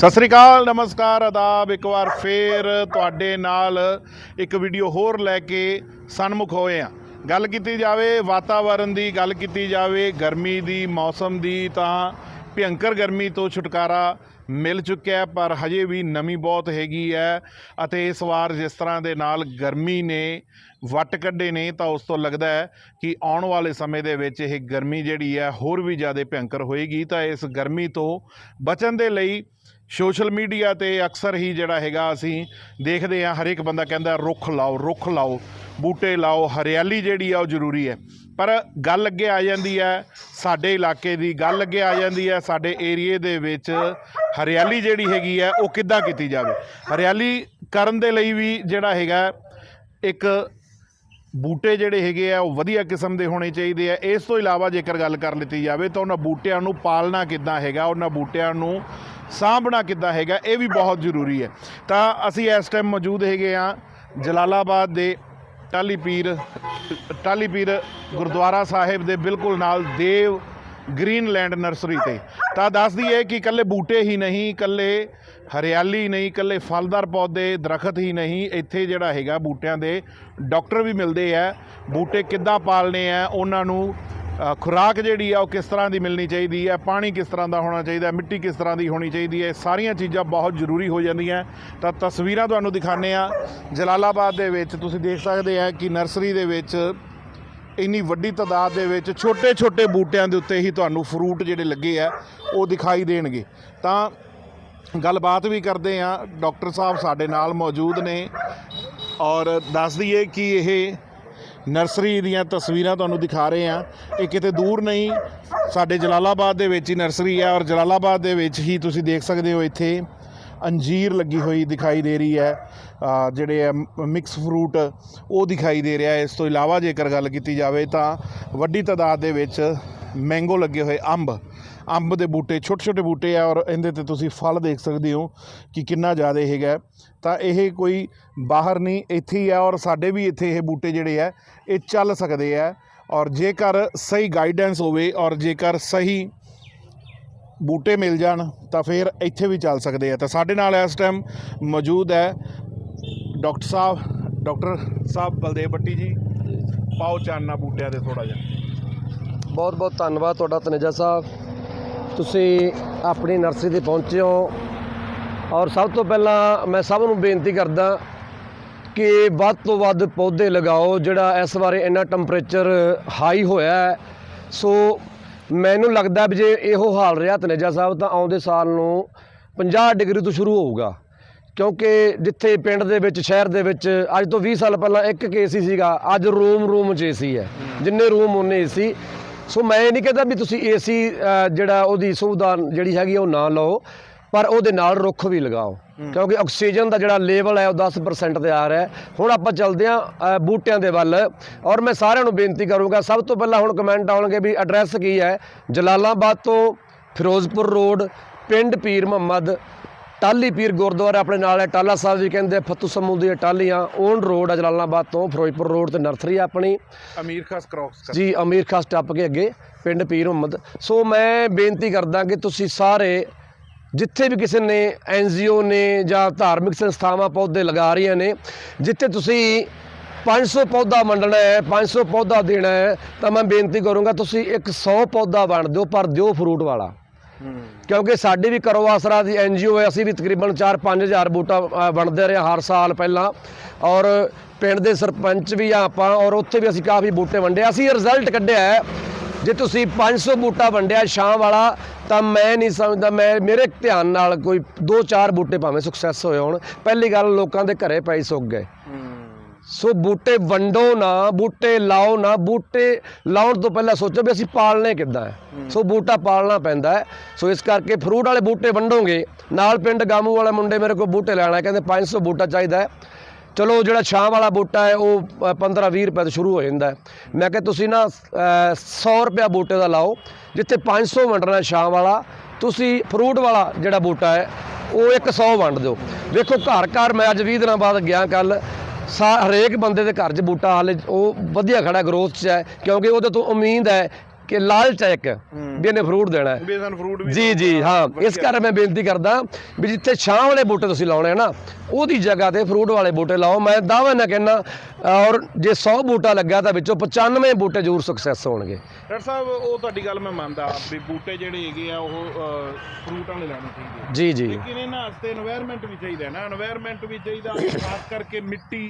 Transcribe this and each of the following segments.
ਸਤਿ ਸ੍ਰੀ ਅਕਾਲ, ਨਮਸਕਾਰ, ਆਦਾਬ। ਇੱਕ ਵਾਰ ਫੇਰ ਤੁਹਾਡੇ ਨਾਲ ਇੱਕ ਵੀਡੀਓ ਹੋਰ ਲੈ ਕੇ ਸਨਮੁਖ ਹੋਏ ਆ ਗੱਲ ਕੀਤੀ ਜਾਵੇ ਵਾਤਾਵਰਣ ਦੀ, ਗੱਲ ਕੀਤੀ ਜਾਵੇ ਗਰਮੀ ਦੀ, ਮੌਸਮ ਦੀ, ਤਾਂ ਭਿਅੰਕਰ ਗਰਮੀ ਤੋਂ ਛੁਟਕਾਰਾ ਮਿਲ ਚੁੱਕਿਆ ਪਰ ਹਜੇ ਵੀ ਨਮੀ ਬਹੁਤ ਹੈਗੀ ਹੈ ਅਤੇ ਇਸ ਵਾਰ ਜਿਸ ਤਰ੍ਹਾਂ ਦੇ ਨਾਲ ਗਰਮੀ ਨੇ ਵੱਟ ਕੱਢੇ ਨੇ, ਤਾਂ ਉਸ ਤੋਂ ਲੱਗਦਾ ਹੈ ਕਿ ਆਉਣ ਵਾਲੇ ਸਮੇਂ ਦੇ ਵਿੱਚ ਇਹ ਗਰਮੀ ਜਿਹੜੀ ਹੈ ਹੋਰ ਵੀ ਜ਼ਿਆਦਾ ਭਿਅੰਕਰ ਹੋਏਗੀ। ਤਾਂ ਇਸ ਗਰਮੀ ਤੋਂ ਬਚਣ ਦੇ ਲਈ ਸੋਸ਼ਲ ਮੀਡੀਆ ਤੇ ਅਕਸਰ ਹੀ ਜਿਹੜਾ ਹੈਗਾ ਅਸੀਂ ਦੇਖਦੇ ਹਾਂ, ਹਰੇਕ ਬੰਦਾ ਕਹਿੰਦਾ ਰੁੱਖ ਲਾਓ ਰੁੱਖ ਲਾਓ, ਬੂਟੇ ਲਾਓ, ਹਰਿਆਲੀ ਜਿਹੜੀ ਆ ਉਹ ਜ਼ਰੂਰੀ ਹੈ। ਪਰ ਗੱਲ ਅੱਗੇ ਆ ਜਾਂਦੀ ਹੈ, ਸਾਡੇ ਇਲਾਕੇ ਦੀ ਗੱਲ ਅੱਗੇ ਆ ਜਾਂਦੀ ਹੈ, ਸਾਡੇ ਏਰੀਏ ਦੇ ਵਿੱਚ ਹਰਿਆਲੀ ਜਿਹੜੀ ਹੈਗੀ ਹੈ, ਉਹ ਕਿੱਦਾਂ ਕੀਤੀ ਜਾਵੇ? ਹਰਿਆਲੀ ਕਰਨ ਦੇ ਲਈ ਵੀ ਜਿਹੜਾ ਹੈਗਾ ਇੱਕ ਬੂਟੇ ਜਿਹੜੇ ਹੈਗੇ ਆ, ਉਹ ਵਧੀਆ ਕਿਸਮ ਦੇ ਹੋਣੇ ਚਾਹੀਦੇ ਆ। ਇਸ ਤੋਂ ਇਲਾਵਾ ਜੇਕਰ ਗੱਲ ਕਰ ਲਿੱਤੀ ਜਾਵੇ, ਤਾਂ ਉਹਨਾਂ ਬੂਟਿਆਂ ਨੂੰ ਪਾਲਣਾ ਕਿੱਦਾਂ ਹੈਗਾ, ਉਹਨਾਂ ਬੂਟਿਆਂ ਨੂੰ ਸਾਂਭਣਾ ਕਿੱਦਾਂ ਹੈਗਾ, ਇਹ ਵੀ ਬਹੁਤ ਜ਼ਰੂਰੀ ਹੈ। ਤਾਂ ਅਸੀਂ ਇਸ ਟਾਈਮ ਮੌਜੂਦ ਹੈਗੇ ਆ ਜਲਾਲਾਬਾਦ ਦੇ ਟਾਲੀ ਪੀਰ ਟਾਲੀ ਪੀਰ ਗੁਰਦੁਆਰਾ ਸਾਹਿਬ ਦੇ ਬਿਲਕੁਲ ਨਾਲ ਦੇਵ ਗ੍ਰੀਨਲੈਂਡ ਨਰਸਰੀ ਤੇ। ਤਾਂ ਦੱਸਦੀ ਹੈ ਕਿ ਇਕੱਲੇ ਬੂਟੇ ਹੀ ਨਹੀਂ, ਇਕੱਲੇ ਹਰਿਆਲੀ ਨਹੀਂ, ਇਕੱਲੇ ਫਲਦਾਰ ਪੌਦੇ, ਦਰਖਤ ਹੀ ਨਹੀਂ, ਇੱਥੇ ਜਿਹੜਾ ਹੈਗਾ ਬੂਟਿਆਂ ਦੇ ਡਾਕਟਰ ਵੀ ਮਿਲਦੇ ਆ। ਬੂਟੇ ਕਿੱਦਾਂ ਪਾਲਣੇ ਆ, ਉਹਨਾਂ ਨੂੰ ਖੁਰਾਕ ਜਿਹੜੀ ਆ ਉਹ ਕਿਸ ਤਰ੍ਹਾਂ ਦੀ ਮਿਲਣੀ ਚਾਹੀਦੀ ਹੈ ਪਾਣੀ ਕਿਸ ਤਰ੍ਹਾਂ ਦਾ ਹੋਣਾ ਚਾਹੀਦਾ, ਮਿੱਟੀ ਕਿਸ ਤਰ੍ਹਾਂ ਦੀ ਹੋਣੀ ਚਾਹੀਦੀ ਹੈ ਸਾਰੀਆਂ ਚੀਜ਼ਾਂ ਬਹੁਤ ਜ਼ਰੂਰੀ ਹੋ ਜਾਂਦੀਆਂ। ਤਾਂ ਤਸਵੀਰਾਂ ਤੁਹਾਨੂੰ ਦਿਖਾਣੇ ਆ। ਜਲਾਲਾਬਾਦ ਦੇ ਵਿੱਚ ਤੁਸੀਂ ਦੇਖ ਸਕਦੇ ਆ ਕਿ ਨਰਸਰੀ ਦੇ ਵਿੱਚ ਇੰਨੀ ਵੱਡੀ ਤਾਦਾਦ ਦੇ ਵਿੱਚ ਛੋਟੇ ਛੋਟੇ ਬੂਟਿਆਂ ਦੇ ਉੱਤੇ ਹੀ ਤੁਹਾਨੂੰ ਫਰੂਟ ਜਿਹੜੇ ਲੱਗੇ ਆ, ਉਹ ਦਿਖਾਈ ਦੇਣਗੇ। ਤਾਂ ਗੱਲਬਾਤ ਵੀ ਕਰਦੇ ਆ ਡਾਕਟਰ ਸਾਹਿਬ ਸਾਡੇ ਨਾਲ ਮੌਜੂਦ ਨੇ ਔਰ ਦੱਸ ਦਈਏ ਕਿ ਇਹ ਨਰਸਰੀ ਦੀਆਂ ਤਸਵੀਰਾਂ ਤੁਹਾਨੂੰ ਦਿਖਾ ਰਹੇ ਆ ਇਹ ਕਿਤੇ ਦੂਰ ਨਹੀਂ, ਸਾਡੇ ਜਲਾਲਾਬਾਦ ਦੇ ਵਿੱਚ ਹੀ ਨਰਸਰੀ ਹੈ ਔਰ ਜਲਾਲਾਬਾਦ ਦੇ ਵਿੱਚ ਹੀ ਤੁਸੀਂ ਦੇਖ ਸਕਦੇ ਹੋ ਇੱਥੇ ਅੰਜੀਰ ਲੱਗੀ ਹੋਈ ਦਿਖਾਈ ਦੇ ਰਹੀ ਹੈ ਜਿਹੜੇ ਆ ਮਿਕਸ ਫਰੂਟ ਉਹ ਦਿਖਾਈ ਦੇ ਰਿਹਾ ਹੈ। ਇਸ ਤੋਂ ਇਲਾਵਾ ਜੇਕਰ ਗੱਲ ਕੀਤੀ ਜਾਵੇ ਤਾਂ ਵੱਡੀ ਤਾਦਾਦ ਦੇ ਵਿੱਚ ਮੈਂਗੋ ਲੱਗੇ ਹੋਏ ਅੰਬ ਅੰਬ ਦੇ ਬੂਟੇ ਛੋਟੇ ਛੋਟੇ ਬੂਟੇ ਆ ਔਰ ਇਹਦੇ ਤੇ ਤੁਸੀਂ ਫਲ ਦੇਖ ਸਕਦੇ ਹੋ ਕਿ ਕਿੰਨਾ ਜ਼ਿਆਦਾ ਹੈਗਾ। ਤਾਂ ਇਹ ਕੋਈ ਬਾਹਰ ਨਹੀਂ, ਇੱਥੇ ਹੀ ਆ ਔਰ ਸਾਡੇ ਵੀ ਇੱਥੇ ਇਹ ਬੂਟੇ ਜਿਹੜੇ ਆ, ਇਹ ਚੱਲ ਸਕਦੇ ਆ। ਔਰ ਜੇਕਰ ਸਹੀ ਗਾਈਡੈਂਸ ਹੋਵੇ ਔਰ ਜੇਕਰ ਸਹੀ ਬੂਟੇ ਮਿਲ ਜਾਣ ਤਾਂ ਫਿਰ ਇੱਥੇ ਵੀ ਚੱਲ ਸਕਦੇ ਆ। ਤਾਂ ਸਾਡੇ ਨਾਲ ਇਸ ਟਾਈਮ ਮੌਜੂਦ ਹੈ ਡਾਕਟਰ ਸਾਹਿਬ ਡਾਕਟਰ ਸਾਹਿਬ ਬਲਦੇਵ ਬੱਟੀ ਜੀ। ਪਾਓ ਚਾਨਣਾ ਬੂਟਿਆਂ ਦੇ ਥੋੜਾ ਜਿਹਾ। ਬਹੁਤ ਬਹੁਤ ਧੰਨਵਾਦ ਤੁਹਾਡਾ ਤਨੇਜਾ ਸਾਹਿਬ। ਤੁਸੀਂ ਆਪਣੀ ਨਰਸਰੀ ਤੇ ਪਹੁੰਚੇ ਹੋ ਔਰ ਸਭ ਤੋਂ ਪਹਿਲਾਂ ਮੈਂ ਸਭ ਨੂੰ ਬੇਨਤੀ ਕਰਦਾ ਕਿ ਵੱਧ ਤੋਂ ਵੱਧ ਪੌਦੇ ਲਗਾਓ ਜਿਹੜਾ ਇਸ ਬਾਰੇ ਇੰਨਾ ਟੈਂਪਰੇਚਰ ਹਾਈ ਹੋਇਆ ਹੈ। ਸੋ ਮੈਨੂੰ ਲੱਗਦਾ ਵੀ ਜੇ ਇਹੋ ਹਾਲ ਰਿਹਾ ਤਨੇਜਾ ਸਾਹਿਬ, ਤਾਂ ਆਉਂਦੇ ਸਾਲ ਨੂੰ 50 ਡਿਗਰੀ ਤੋਂ ਸ਼ੁਰੂ ਹੋਊਗਾ। ਕਿਉਂਕਿ ਜਿੱਥੇ ਪਿੰਡ ਦੇ ਵਿੱਚ, ਸ਼ਹਿਰ ਦੇ ਵਿੱਚ ਅੱਜ ਤੋਂ 20 ਸਾਲ ਪਹਿਲਾਂ ਇੱਕ ਕੇਸ ਹੀ ਸੀਗਾ, ਅੱਜ ਰੂਮ ਰੂਮ 'ਚ ਏਸੀ ਹੈ। ਜਿੰਨੇ ਰੂਮ ਉਹਨੇ ਏਸੀ ਸੋ। ਮੈਂ ਇਹ ਨਹੀਂ ਕਹਿੰਦਾ ਵੀ ਤੁਸੀਂ ਏਸੀ ਜਿਹੜਾ ਉਹਦੀ ਸੁਵਿਧਾ ਜਿਹੜੀ ਹੈਗੀ ਉਹ ਨਾ ਲਓ, ਪਰ ਉਹਦੇ ਨਾਲ ਰੁੱਖ ਵੀ ਲਗਾਓ। ਕਿਉਂਕਿ ਆਕਸੀਜਨ ਦਾ ਜਿਹੜਾ ਲੈਵਲ ਹੈ ਉਹ 10% ਤੇ ਆ ਰਿਹਾ ਹੈ। ਹੁਣ ਆਪਾਂ ਚੱਲਦੇ ਹਾਂ ਬੂਟਿਆਂ ਦੇ ਵੱਲ। ਔਰ ਮੈਂ ਸਾਰਿਆਂ ਨੂੰ ਬੇਨਤੀ ਕਰੂੰਗਾ ਸਭ ਤੋਂ ਪਹਿਲਾਂ ਹੁਣ ਕਮੈਂਟ ਆਉਣਗੇ ਵੀ ਐਡਰੈਸ ਕੀ ਹੈ? ਜਲਾਲਾਬਾਦ ਤੋਂ ਫਿਰੋਜ਼ਪੁਰ ਰੋਡ ਪਿੰਡ ਪੀਰ ਮੁਹੰਮਦ ਟਾਲੀ ਪੀਰ ਗੁਰਦੁਆਰਾ ਆਪਣੇ ਨਾਲ ਹੈ। ਟਾਲਾ ਸਾਹਿਬ ਜੀ ਕਹਿੰਦੇ ਆ, ਫਤੂ ਸਮੂ ਦੀਆਂ ਟਾਲੀਆਂ ਔਨ ਰੋਡ ਹੈ ਜਲਾਲਾਬਾਦ ਤੋਂ ਫਿਰੋਜ਼ਪੁਰ ਰੋਡ ਤੇ ਨਰਸਰੀ ਆ ਆਪਣੀ। ਅਮੀਰ ਖਾਸ ਕ੍ਰੌਕਸ ਜੀ ਅਮੀਰ ਖਾਸ ਟੱਪ ਕੇ ਅੱਗੇ ਪਿੰਡ ਪੀਰ ਮੁਹੰਮਦ। ਸੋ ਮੈਂ ਬੇਨਤੀ ਕਰਦਾ ਕਿ ਤੁਸੀਂ ਸਾਰੇ ਜਿੱਥੇ ਵੀ ਕਿਸੇ ਨੇ ਐਨਜੀਓ ਨੇ ਜਾਂ ਧਾਰਮਿਕ ਸੰਸਥਾਵਾਂ ਪੌਦੇ ਲਗਾ ਰਹੀਆਂ ਨੇ ਜਿੱਥੇ ਤੁਸੀਂ 500 ਪੌਦਾ ਵੰਡਣਾ ਹੈ 500 ਪੌਦਾ ਦੇਣਾ ਹੈ ਤਾਂ ਮੈਂ ਬੇਨਤੀ ਕਰੂੰਗਾ ਤੁਸੀਂ ਇੱਕ 100 ਪੌਦਾ ਵੰਡ ਦਿਓ ਪਰ ਦਿਓ ਫਰੂਟ ਵਾਲਾ। ਕਿਉਂਕਿ ਸਾਡੀ ਵੀ ਕਰੋ ਆਸਰਾ ਦੀ ਐਨਜੀਓ ਹੈ ਅਸੀਂ ਵੀ ਤਕਰੀਬਨ 4-5000 ਬੂਟਾ ਵੰਡਦੇ ਰਹੇ ਹਰ ਸਾਲ ਪਹਿਲਾਂ। ਔਰ ਪਿੰਡ ਦੇ ਸਰਪੰਚ ਵੀ ਆ ਆਪਾਂ ਔਰ ਉੱਥੇ ਵੀ ਅਸੀਂ ਕਾਫੀ ਬੂਟੇ ਵੰਡੇ। ਅਸੀਂ ਰਿਜ਼ਲਟ ਕੱਢਿਆ ਹੈ ਜੇ ਤੁਸੀਂ 500 ਬੂਟਾ ਵੰਡਿਆ ਸ਼ਾਮ ਵਾਲਾ ਤਾਂ ਮੈਂ ਨਹੀਂ ਸਮਝਦਾ ਮੈਂ ਮੇਰੇ ਧਿਆਨ ਨਾਲ ਕੋਈ 2-4 ਬੂਟੇ ਭਾਵੇਂ ਸਕਸੈਸ ਹੋਏ ਹੋਣ। ਪਹਿਲੀ ਗੱਲ ਲੋਕਾਂ ਦੇ ਘਰੇ ਪਈ ਸੁੱਕ ਗਏ। ਸੋ ਬੂਟੇ ਵੰਡੋ ਨਾ ਬੂਟੇ ਲਾਓ ਨਾ ਬੂਟੇ ਲਾਉਣ ਤੋਂ ਪਹਿਲਾਂ ਸੋਚੋ ਵੀ ਅਸੀਂ ਪਾਲਣੇ ਕਿੱਦਾਂ ਹੈ। ਸੋ ਬੂਟਾ ਪਾਲਣਾ ਪੈਂਦਾ ਹੈ। ਸੋ ਇਸ ਕਰਕੇ ਫਰੂਟ ਵਾਲੇ ਬੂਟੇ ਵੰਡੋਗੇ ਨਾਲ ਪਿੰਡ ਗਾਮੂ ਵਾਲੇ ਮੁੰਡੇ ਮੇਰੇ ਕੋਲ ਬੂਟੇ ਲੈਣਾ ਕਹਿੰਦੇ 500 ਬੂਟਾ ਚਾਹੀਦਾ ਹੈ। ਚਲੋ ਜਿਹੜਾ ਛਾਂ ਵਾਲਾ ਬੂਟਾ ਹੈ, ਉਹ 15-20 ਰੁਪਏ ਤੋਂ ਸ਼ੁਰੂ ਹੋ ਜਾਂਦਾ ਮੈਂ ਕਿਹਾ ਤੁਸੀਂ ਨਾ 100 ਰੁਪਏ ਬੂਟੇ ਦਾ ਲਾਓ, ਜਿੱਥੇ 500 ਵੰਡਣਾ ਛਾਂ ਵਾਲਾ, ਤੁਸੀਂ ਫਰੂਟ ਵਾਲਾ ਜਿਹੜਾ ਬੂਟਾ ਹੈ, ਉਹ ਇੱਕ 100 ਵੰਡ ਦਿਓ। ਵੇਖੋ ਘਰ ਘਰ ਮੈਂ ਅੱਜ 20 ਦਿਨਾਂ ਬਾਅਦ ਗਿਆ ਕੱਲ ਸਾ, ਹਰੇਕ ਬੰਦੇ ਦੇ ਘਰ 'ਚ ਬੂਟਾ ਹਾਲੇ ਉਹ ਵਧੀਆ ਖੜਾ ਗਰੋਥ 'ਚ ਹੈ, ਕਿਉਂਕਿ ਉਹਦੇ ਤੋਂ ਉਮੀਦ ਹੈ ਕਿ ਲਾਲਚ ਹੈ। ਇੱਕ ਵੀ ਇਹਨੇ ਫਰੂਟ ਦੇਣਾ ਹੈ। ਵੀ ਸਾਨੂੰ ਫਰੂਟ ਵੀ ਜੀ ਜੀ ਹਾਂ। ਇਸ ਕਰਕੇ ਮੈਂ ਬੇਨਤੀ ਕਰਦਾ ਵੀ ਜਿੱਥੇ ਛਾਂ ਵਾਲੇ ਬੂਟੇ ਤੁਸੀਂ ਲਾਉਣੇ ਆ ਉਹਦੀ ਜਗ੍ਹਾ ਤੇ ਫਰੂਟ ਵਾਲੇ ਬੂਟੇ ਲਾਓ। ਮੈਂ ਦਾਅਵਾ ਨਾ ਕਹਿਣਾ ਔਰ ਜੇ 100 ਬੂਟਾ ਲੱਗਾ ਤਾਂ ਵਿੱਚੋਂ 95 ਬੂਟੇ ਜ਼ਰੂਰ ਸਕਸੈਸ ਹੋਣਗੇ। ਡਾਕਟਰ ਸਾਹਿਬ ਉਹ ਤੁਹਾਡੀ ਗੱਲ ਮੈਂ ਮੰਨਦਾ ਵੀ ਬੂਟੇ ਜਿਹੜੇ ਹੈਗੇ ਆ ਉਹ ਫਰੂਟ ਵਾਲੇ ਲੈਣੇ ਚਾਹੀਦੇ ਜੀ ਜੀ। ਲੇਕਿਨ ਇਹਨਾਂ ਵਾਸਤੇ এনवायरमेंट ਵੀ ਚਾਹੀਦਾ ਨਾ। এনवायरमेंट ਵੀ ਚਾਹੀਦਾ ਖਾਸ ਕਰਕੇ ਮਿੱਟੀ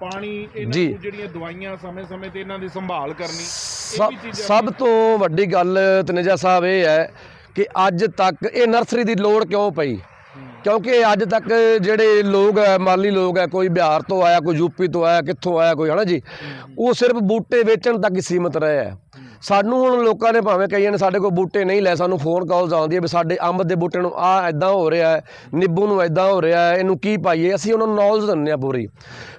ਪਾਣੀ ਇਹਨਾਂ। ਨੂੰ ਜਿਹੜੀਆਂ ਦਵਾਈਆਂ ਸਮੇਂ-ਸਮੇਂ ਤੇ ਇਹਨਾਂ ਦੀ ਸੰਭਾਲ ਕਰਨੀ ਸਭ ਤੋਂ ਵੱਡੀ ਗੱਲ ਤਨੇਜਾ ਸਾਹਿਬ ਇਹ ਹੈ ਕਿ ਅੱਜ ਤੱਕ ਇਹ ਨਰਸਰੀ ਦੀ ਲੋੜ ਕਿਉਂ ਪਈ ਕਿਉਂਕਿ ਅੱਜ ਤੱਕ ਜਿਹੜੇ ਲੋਕ ਹੈ ਮਾਲੀ ਲੋਕ ਹੈ ਕੋਈ ਬਿਹਾਰ ਤੋਂ ਆਇਆ ਕੋਈ ਯੂਪੀ ਤੋਂ ਆਇਆ ਕਿੱਥੋਂ ਆਇਆ ਕੋਈ ਹਨਾ ਜੀ? ਉਹ ਸਿਰਫ ਬੂਟੇ ਵੇਚਣ ਤੱਕ ਹੀ ਸੀਮਤ ਰਹੇ ਹੈ। ਸਾਨੂੰ ਹੁਣ ਲੋਕਾਂ ਨੇ ਭਾਵੇਂ ਕਈਆਂ ਨੇ ਸਾਡੇ ਕੋਲ ਬੂਟੇ ਨਹੀਂ ਲੈ ਸਾਨੂੰ ਫੋਨ ਕਾਲਸ ਆਉਂਦੀਆਂ ਵੀ ਸਾਡੇ ਅੰਬ ਦੇ ਬੂਟੇ ਨੂੰ ਆ ਐਦਾਂ ਹੋ ਰਿਹਾ ਹੈ ਨਿੰਬੂ ਨੂੰ ਐਦਾਂ ਹੋ ਰਿਹਾ ਹੈ ਇਹਨੂੰ ਕੀ ਪਾਈਏ? ਅਸੀਂ ਉਹਨਾਂ ਨੂੰ ਨੌਲੇਜ ਦਿੰਦੇ ਆ ਪੂਰੀ।